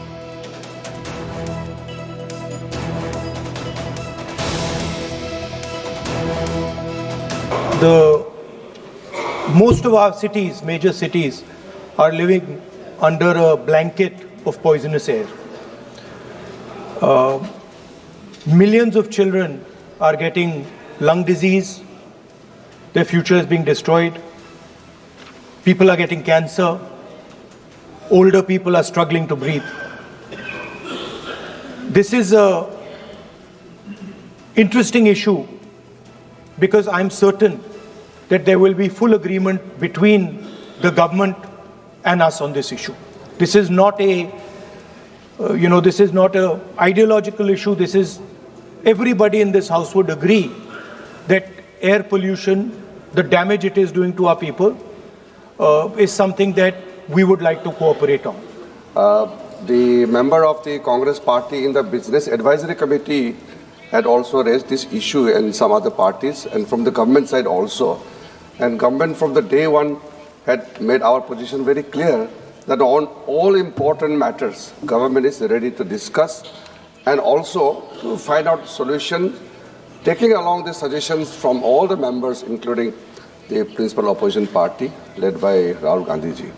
The most of our cities, major cities, are living under a blanket of poisonous air. Uh, millions of children are getting lung disease, their future is being destroyed, people are getting cancer, older people are struggling to breathe. This is a interesting issue because I'm certain that there will be full agreement between the government and us on this issue. This is not a, uh, you know, this is not a ideological issue. This is everybody in this house would agree that air pollution, the damage it is doing to our people, uh, is something that we would like to cooperate on. Uh, the member of the Congress party in the Business Advisory Committee had also raised this issue and some other parties and from the government side also. And government from the day one had made our position very clear that on all important matters, government is ready to discuss and also to find out solution, taking along the suggestions from all the members, including the principal opposition party led by Rahul Gandhi ji.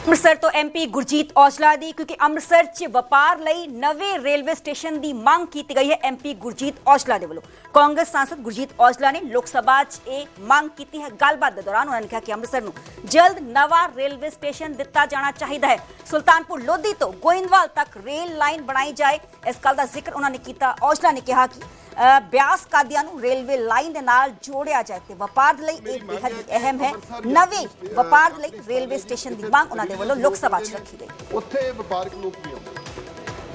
Amritsar ਤੋਂ MP Gurjeet Aujla ਦੀ, ਕਿਉਂਕਿ ਅੰਮ੍ਰਿਤਸਰ 'ਚ ਵਪਾਰ ਲਈ ਨਵੇਂ railway station ਦੀ ਮੰਗ ਕੀਤੀ ਗਈ ਹੈ ਐਮਪੀ ਗੁਰਜੀਤ ਔਜਲਾ ਦੇ ਵੱਲੋਂ। ਕਾਂਗਰਸ ਸਾਂਸਦ ਗੁਰਜੀਤ ਔਜਲਾ ਨੇ ਲੋਕ ਸਭਾ 'ਚ ਇਹ ਮੰਗ ਕੀਤੀ ਹੈ। ਗੱਲਬਾਤ ਦੇ ਦੌਰਾਨ ਉਹਨਾਂ ਨੇ ਕਿਹਾ ਕਿ ਅੰਮ੍ਰਿਤਸਰ ਨੂੰ ਜਲਦ ਨਵਾਂ ਰੇਲਵੇ ਸਟੇਸ਼ਨ ਦਿੱਤਾ ਜਾਣਾ ਚਾਹੀਦਾ ਹੈ। ਸੁਲਤਾਨਪੁਰ ਲੋਧੀ ਤੋਂ ਗੋਇੰਦਵਾਲ ਤੱਕ ਰੇਲ ਲਾਈਨ ਬਣਾਈ ਜਾਏ। ਇਸ ਗੱਲ ਦਾ ਜ਼ਿਕਰ ਉਹਨਾਂ ਨੇ ਕੀਤਾ। ਔਜਲਾ ਨੇ ਕਿਹਾ ਕਿ ਬਿਆਸ ਕਾਦੀਆਂ ਨੂੰ ਰੇਲਵੇ ਲਾਈਨ ਦੇ ਨਾਲ ਜੋੜਿਆ ਜਾਏ ਤੇ ਵਪਾਰ ਦੇ ਲਈ ਇਹ ਬੇਹੱਦ ਹੀ ਅਹਿਮ ਹੈ। ਨਵੇਂ ਵਪਾਰ ਦੇ ਲਈ ਰੇਲਵੇ ਸਟੇਸ਼ਨ ਦੀ ਮੰਗ ਉਹਨਾਂ ਦੇ ਵੱਲੋਂ ਲੋਕ ਸਭਾ 'ਚ ਰੱਖੀ ਗਈ। ਉੱਥੇ ਵਪਾਰਕ ਲੋਕ ਵੀ ਆਉਂਦੇ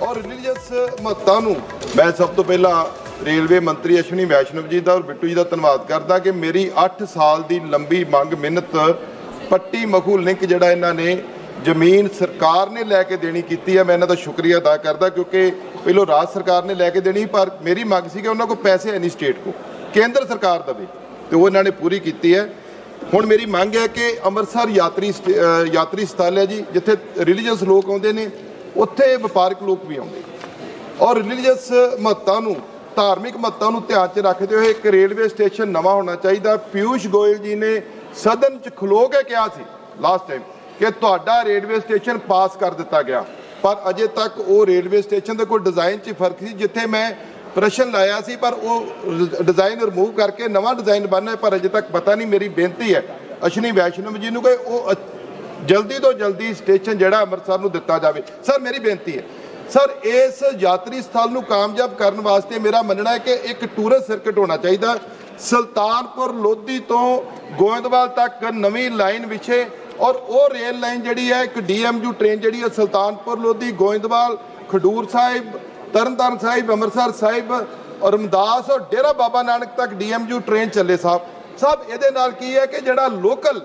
ਔਰ ਰਿਲੀਜੀਅਸ ਮਹੱਤਤਾ ਨੂੰ ਮੈਂ ਸਭ ਤੋਂ ਪਹਿਲਾਂ ਰੇਲਵੇ ਮੰਤਰੀ ਅਸ਼ਵਨੀ ਵੈਸ਼ਨਵ ਜੀ ਦਾ ਔਰ ਬਿੱਟੂ ਜੀ ਦਾ ਧੰਨਵਾਦ ਕਰਦਾ ਕਿ ਮੇਰੀ 8 ਸਾਲ ਦੀ ਲੰਬੀ ਮੰਗ ਮਿਹਨਤ ਪੱਟੀ ਮਖੂ ਲਿੰਕ ਜਿਹੜਾ ਇਹਨਾਂ ਨੇ ਜ਼ਮੀਨ ਸਰਕਾਰ ਨੇ ਲੈ ਕੇ ਦੇਣੀ ਕੀਤੀ ਹੈ ਮੈਂ ਇਹਨਾਂ ਦਾ ਸ਼ੁਕਰੀਆ ਅਦਾ ਕਰਦਾ ਕਿਉਂਕਿ ਪਹਿਲੋਂ ਰਾਜ ਸਰਕਾਰ ਨੇ ਲੈ ਕੇ ਦੇਣੀ ਪਰ ਮੇਰੀ ਮੰਗ ਸੀ ਕਿ ਉਹਨਾਂ ਕੋਲ ਪੈਸੇ ਹੈ ਨਹੀਂ ਸਟੇਟ ਕੋ ਕੇਂਦਰ ਸਰਕਾਰ ਦੇਵੇ ਤੇ ਉਹ ਇਹਨਾਂ ਨੇ ਪੂਰੀ ਕੀਤੀ ਹੈ। ਹੁਣ ਮੇਰੀ ਮੰਗ ਹੈ ਕਿ ਅੰਮ੍ਰਿਤਸਰ ਯਾਤਰੀ ਸਟ- ਯਾਤਰੀ ਸਥਲ ਹੈ ਜੀ, ਜਿੱਥੇ ਰਿਲੀਜੀਅਸ ਲੋਕ ਆਉਂਦੇ ਨੇ, ਉੱਥੇ ਵਪਾਰਕ ਲੋਕ ਵੀ ਆਉਂਦੇ। ਔਰ ਰਿਲੀਜੀਅਸ ਮਹੱਤਤਾ ਨੂੰ, ਧਾਰਮਿਕ ਮਹੱਤਤਾ ਨੂੰ ਧਿਆਨ 'ਚ ਰੱਖਦੇ ਹੋਏ ਇੱਕ ਰੇਲਵੇ ਸਟੇਸ਼ਨ ਨਵਾਂ ਹੋਣਾ ਚਾਹੀਦਾ। ਪਿਊਸ਼ ਗੋਇਲ ਜੀ ਨੇ ਸਦਨ 'ਚ ਖਲੋ ਕੇ ਕਿਹਾ ਸੀ ਲਾਸਟ ਟਾਈਮ ਕਿ ਤੁਹਾਡਾ ਰੇਲਵੇ ਸਟੇਸ਼ਨ ਪਾਸ ਕਰ ਦਿੱਤਾ ਗਿਆ। ਪਰ ਅਜੇ ਤੱਕ ਉਹ ਰੇਲਵੇ ਸਟੇਸ਼ਨ ਦੇ ਕੋਈ ਡਿਜ਼ਾਈਨ 'ਚ ਫ਼ਰਕ ਸੀ, ਜਿੱਥੇ ਮੈਂ ਪ੍ਰਸ਼ਨ ਲਾਇਆ ਸੀ, ਪਰ ਉਹ ਡਿਜ਼ਾਈਨ ਰਿਮੂਵ ਕਰਕੇ ਨਵਾਂ ਡਿਜ਼ਾਈਨ ਬਣਨਾ ਪਰ ਅਜੇ ਤੱਕ ਪਤਾ ਨਹੀਂ, ਮੇਰੀ ਬੇਨਤੀ ਹੈ ਅਸ਼ਨੀ ਵੈਸ਼ਨਵ ਜੀ ਨੂੰ ਕਿ ਉਹ ਅ- ਜਲਦੀ ਤੋਂ ਜਲਦੀ ਸਟੇਸ਼ਨ ਜਿਹੜਾ ਅੰਮ੍ਰਿਤਸਰ ਨੂੰ ਦਿੱਤਾ ਜਾਵੇ। ਸਰ, ਮੇਰੀ ਬੇਨਤੀ ਹੈ, ਸਰ, ਇਸ ਯਾਤਰੀ ਸਥਲ ਨੂੰ ਕਾਮਯਾਬ ਕਰਨ ਵਾਸਤੇ ਮੇਰਾ ਮੰਨਣਾ ਹੈ ਕਿ ਇੱਕ ਟੂਰਿਸਟ ਸਰਕਟ ਹੋਣਾ ਚਾਹੀਦਾ। ਸੁਲਤਾਨਪੁਰ ਲੋਧੀ ਤੋਂ ਗੋਇੰਦਵਾਲ ਤੱਕ ਨਵੀਂ ਲਾਈਨ ਵਿਛੇ ਔਰ ਉਹ ਰੇਲ ਲਾਈਨ ਜਿਹੜੀ ਹੈ ਇੱਕ ਡੀਐਮਯੂ ਟ੍ਰੇਨ ਜਿਹੜੀ ਹੈ ਸੁਲਤਾਨਪੁਰ ਲੋਧੀ ਗੋਇੰਦਵਾਲ ਖਡੂਰ ਸਾਹਿਬ ਤਰਨਤਾਰਨ ਸਾਹਿਬ ਅੰਮ੍ਰਿਤਸਰ ਸਾਹਿਬ ਔਰ ਰਮਦਾਸ ਔਰ ਡੇਰਾ ਬਾਬਾ ਨਾਨਕ ਤੱਕ ਡੀਐਮਯੂ ਟ੍ਰੇਨ ਚੱਲੇ ਸਾਹਿਬ। ਸਾਹਿਬ ਇਹਦੇ ਨਾਲ ਕੀ ਹੈ ਕਿ ਜਿਹੜਾ ਲੋਕਲ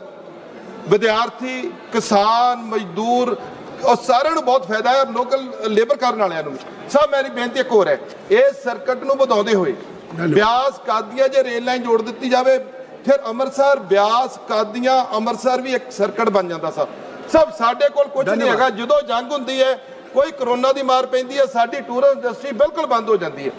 ਵਿਦਿਆਰਥੀ ਕਿਸਾਨ ਮਜ਼ਦੂਰ ਉਹ ਸਾਰਿਆਂ ਨੂੰ ਬਹੁਤ ਫਾਇਦਾ ਹੈ ਲੋਕਲ ਲੇਬਰ ਕਰਨ ਵਾਲਿਆਂ ਨੂੰ। ਸਭ ਮੇਰੀ ਬੇਨਤੀ ਇੱਕ ਹੋਰ ਹੈ। ਇਸ ਸਰਕਟ ਨੂੰ ਵਧਾਉਂਦੇ ਹੋਏ ਬਿਆਸ ਕਾਦੀਆਂ ਜੇ ਰੇਲ ਲਾਈਨ ਜੋੜ ਦਿੱਤੀ ਜਾਵੇ ਫਿਰ ਅੰਮ੍ਰਿਤਸਰ ਬਿਆਸ ਕਾਦੀਆਂ ਅੰਮ੍ਰਿਤਸਰ ਵੀ ਇੱਕ ਸਰਕਟ ਬਣ ਜਾਂਦਾ ਸਭ ਸਭ ਸਾਡੇ ਕੋਲ ਕੁਝ ਨਹੀਂ ਹੈਗਾ। ਜਦੋਂ ਜੰਗ ਹੁੰਦੀ ਹੈ ਕੋਈ ਕਰੋਨਾ ਦੀ ਮਾਰ ਪੈਂਦੀ ਹੈ ਸਾਡੀ ਟੂਰਿਜ਼ਮ ਇੰਡਸਟਰੀ ਬਿਲਕੁਲ ਬੰਦ ਹੋ ਜਾਂਦੀ ਹੈ।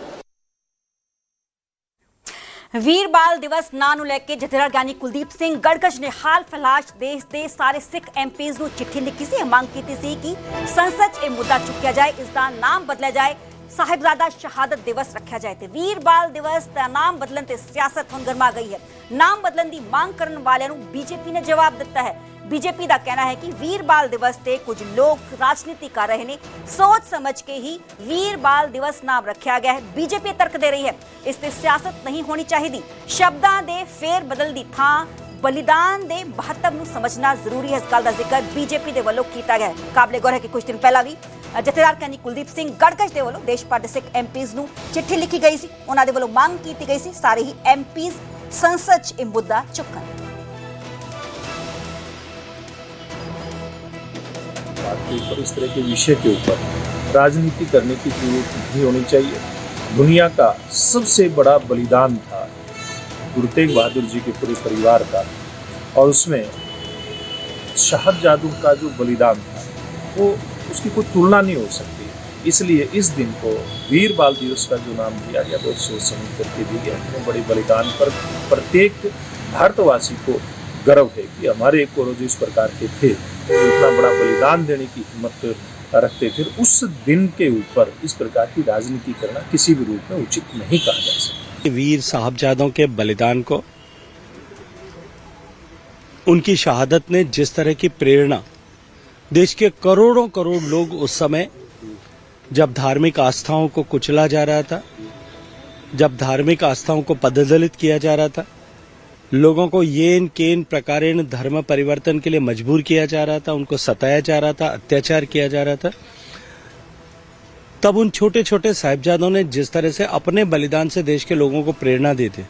ਵੀਰ ਬਾਲ ਦਿਵਸ ਨਾਂ ਨੂੰ ਲੈ ਕੇ ਜਥੇਦਾਰ ਗਿਆਨੀ ਕੁਲਦੀਪ ਸਿੰਘ ਗੜਗੜ ਨੇ ਹਾਲ ਫਿਲਹਾਲ ਦੇਸ਼ ਦੇ ਸਾਰੇ ਸਿੱਖ ਐਮਪੀਜ਼ ਨੂੰ ਚਿੱਠੀ ਲਿਖੀ ਸੀ। ਮੰਗ ਕੀਤੀ ਸੀ ਕਿ ਸੰਸਦ 'ਚ ਇਹ ਮੁੱਦਾ ਚੁੱਕਿਆ ਜਾਏ ਇਸ ਦਾ ਨਾਮ ਬਦਲਿਆ ਜਾਏ। ਸਾਹਿਬਜ਼ਾਦਾ ਸ਼ਹਾਦਤ ਦਿਵਸ ਰੱਖਿਆ ਜਾਏ ਤੇ ਵੀਰ ਬਾਲ ਦਿਵਸ ਦਾ ਨਾਮ ਬਦਲਣ ਤੇ ਸਿਆਸਤ ਹੁਣ ਗਰਮਾ ਗਈ ਹੈ ਨਾਮ ਬਦਲਣ ਦੀ ਮੰਗ ਕਰਨ ਵਾਲਿਆਂ ਨੂੰ ਬੀਜੇਪੀ ਨੇ ਜਵਾਬ ਦਿੱਤਾ ਹੈ ਬੀਜੇਪੀ ਦਾ ਕਹਿਣਾ ਹੈ ਕਿ ਵੀਰ ਬਾਲ ਦਿਵਸ ਤੇ ਕੁਝ ਲੋਕ ਰਾਜਨੀਤੀ ਕਰ ਰਹੇ ਨੇ ਸੋਚ ਸਮਝ ਕੇ ਹੀ ਵੀਰ ਬਾਲ ਦਿਵਸ ਨਾਮ ਰੱਖਿਆ ਗਿਆ ਹੈ ਬੀਜੇਪੀ ਤਰਕ ਦੇ ਰਹੀ ਹੈ ਇਸ ਤੇ ਸਿਆਸਤ ਨਹੀਂ ਹੋਣੀ ਚਾਹੀਦੀ ਸ਼ਬਦਾਂ ਦੇ ਫੇਰ ਬਦਲ ਦੀ ਥਾਂ ਬਲੀਦਾਨ ਦੇ ਮਹੱਤਵ ਨੂੰ ਸਮਝਣਾ ਜ਼ਰੂਰੀ ਹੈ ਇਸ ਗੱਲ ਦਾ ਜ਼ਿਕਰ ਬੀਜੇਪੀ ਦੇ ਵੱਲੋਂ ਕੀਤਾ ਗਿਆ ਹੈ ਕਾਬਲੇ ਗੌਰ ਹੈ ਕਿ ਕੁਝ ਦਿਨ ਪਹਿਲਾਂ ਵੀ ਜਥੇਦਾਰ ਕੈਨੀ ਕੁਲਦੀਪ ਸਿੰਘ ਗੜਗੜ ਦੇ ਵੱਲੋਂ ਦੇਸ਼ ਭਰ ਦੇ ਸਿੱਖ ਐਮਪੀਜ਼ ਨੂੰ ਚਿੱਠੀ ਲਿਖੀ ਗਈ ਸੀ ਉਹਨਾਂ ਦੇ ਵੱਲੋਂ ਮੰਗ ਕੀਤੀ ਗਈ ਸੀ ਸਾਰੇ ਹੀ ਐਮਪੀਜ਼ ਸੰਸਦ 'ਚ ਇਹ ਮੁੱਦਾ ਚੁੱਕਣ बात के ऊपर इस तरह के विषय के ऊपर राजनीति करने की जरूरत नहीं होनी चाहिए दुनिया का सबसे बड़ा बलिदान था गुरु तेग बहादुर जी के पूरे परिवार का और उसमें शहादजादों का जो बलिदान था वो उसकी कोई तुलना नहीं हो सकती। इसलिए इस दिन को वीर बाल दिवस का जो नाम दिया गया बहुत सोच समझ करके दिया गया इतने बड़े बलिदान पर प्रत्येक भारतवासी को गर्व है कि हमारे पूर्वज इस प्रकार के थे, जो इतना बड़ा बलिदान देने की हिम्मत रखते थे, उस दिन के ऊपर इस प्रकार की राजनीति करना किसी भी रूप में उचित नहीं कहा जा सकता। वीर साहबजादों के बलिदान को, उनकी शहादत ने जिस तरह की प्रेरणा देश के करोड़ों करोड़ लोग उस समय जब धार्मिक आस्थाओं को कुचला जा रहा था, जब धार्मिक आस्थाओं को पददलित किया जा रहा था, लोगों को येन केन प्रकारेण धर्म परिवर्तन के लिए मजबूर किया जा रहा था, उनको सताया जा रहा था, अत्याचार किया जा रहा था, तब उन छोटे छोटे साहिबजादों ने जिस तरह से अपने बलिदान से देश के लोगों को प्रेरणा दी थी,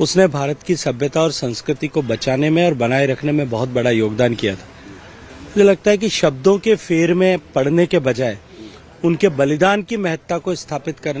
उसने भारत की सभ्यता और संस्कृति को बचाने में और बनाए रखने में बहुत बड़ा योगदान किया था। मुझे लगता है कि शब्दों के फेर में पढ़ने के बजाय उनके बलिदान की महत्ता को स्थापित करना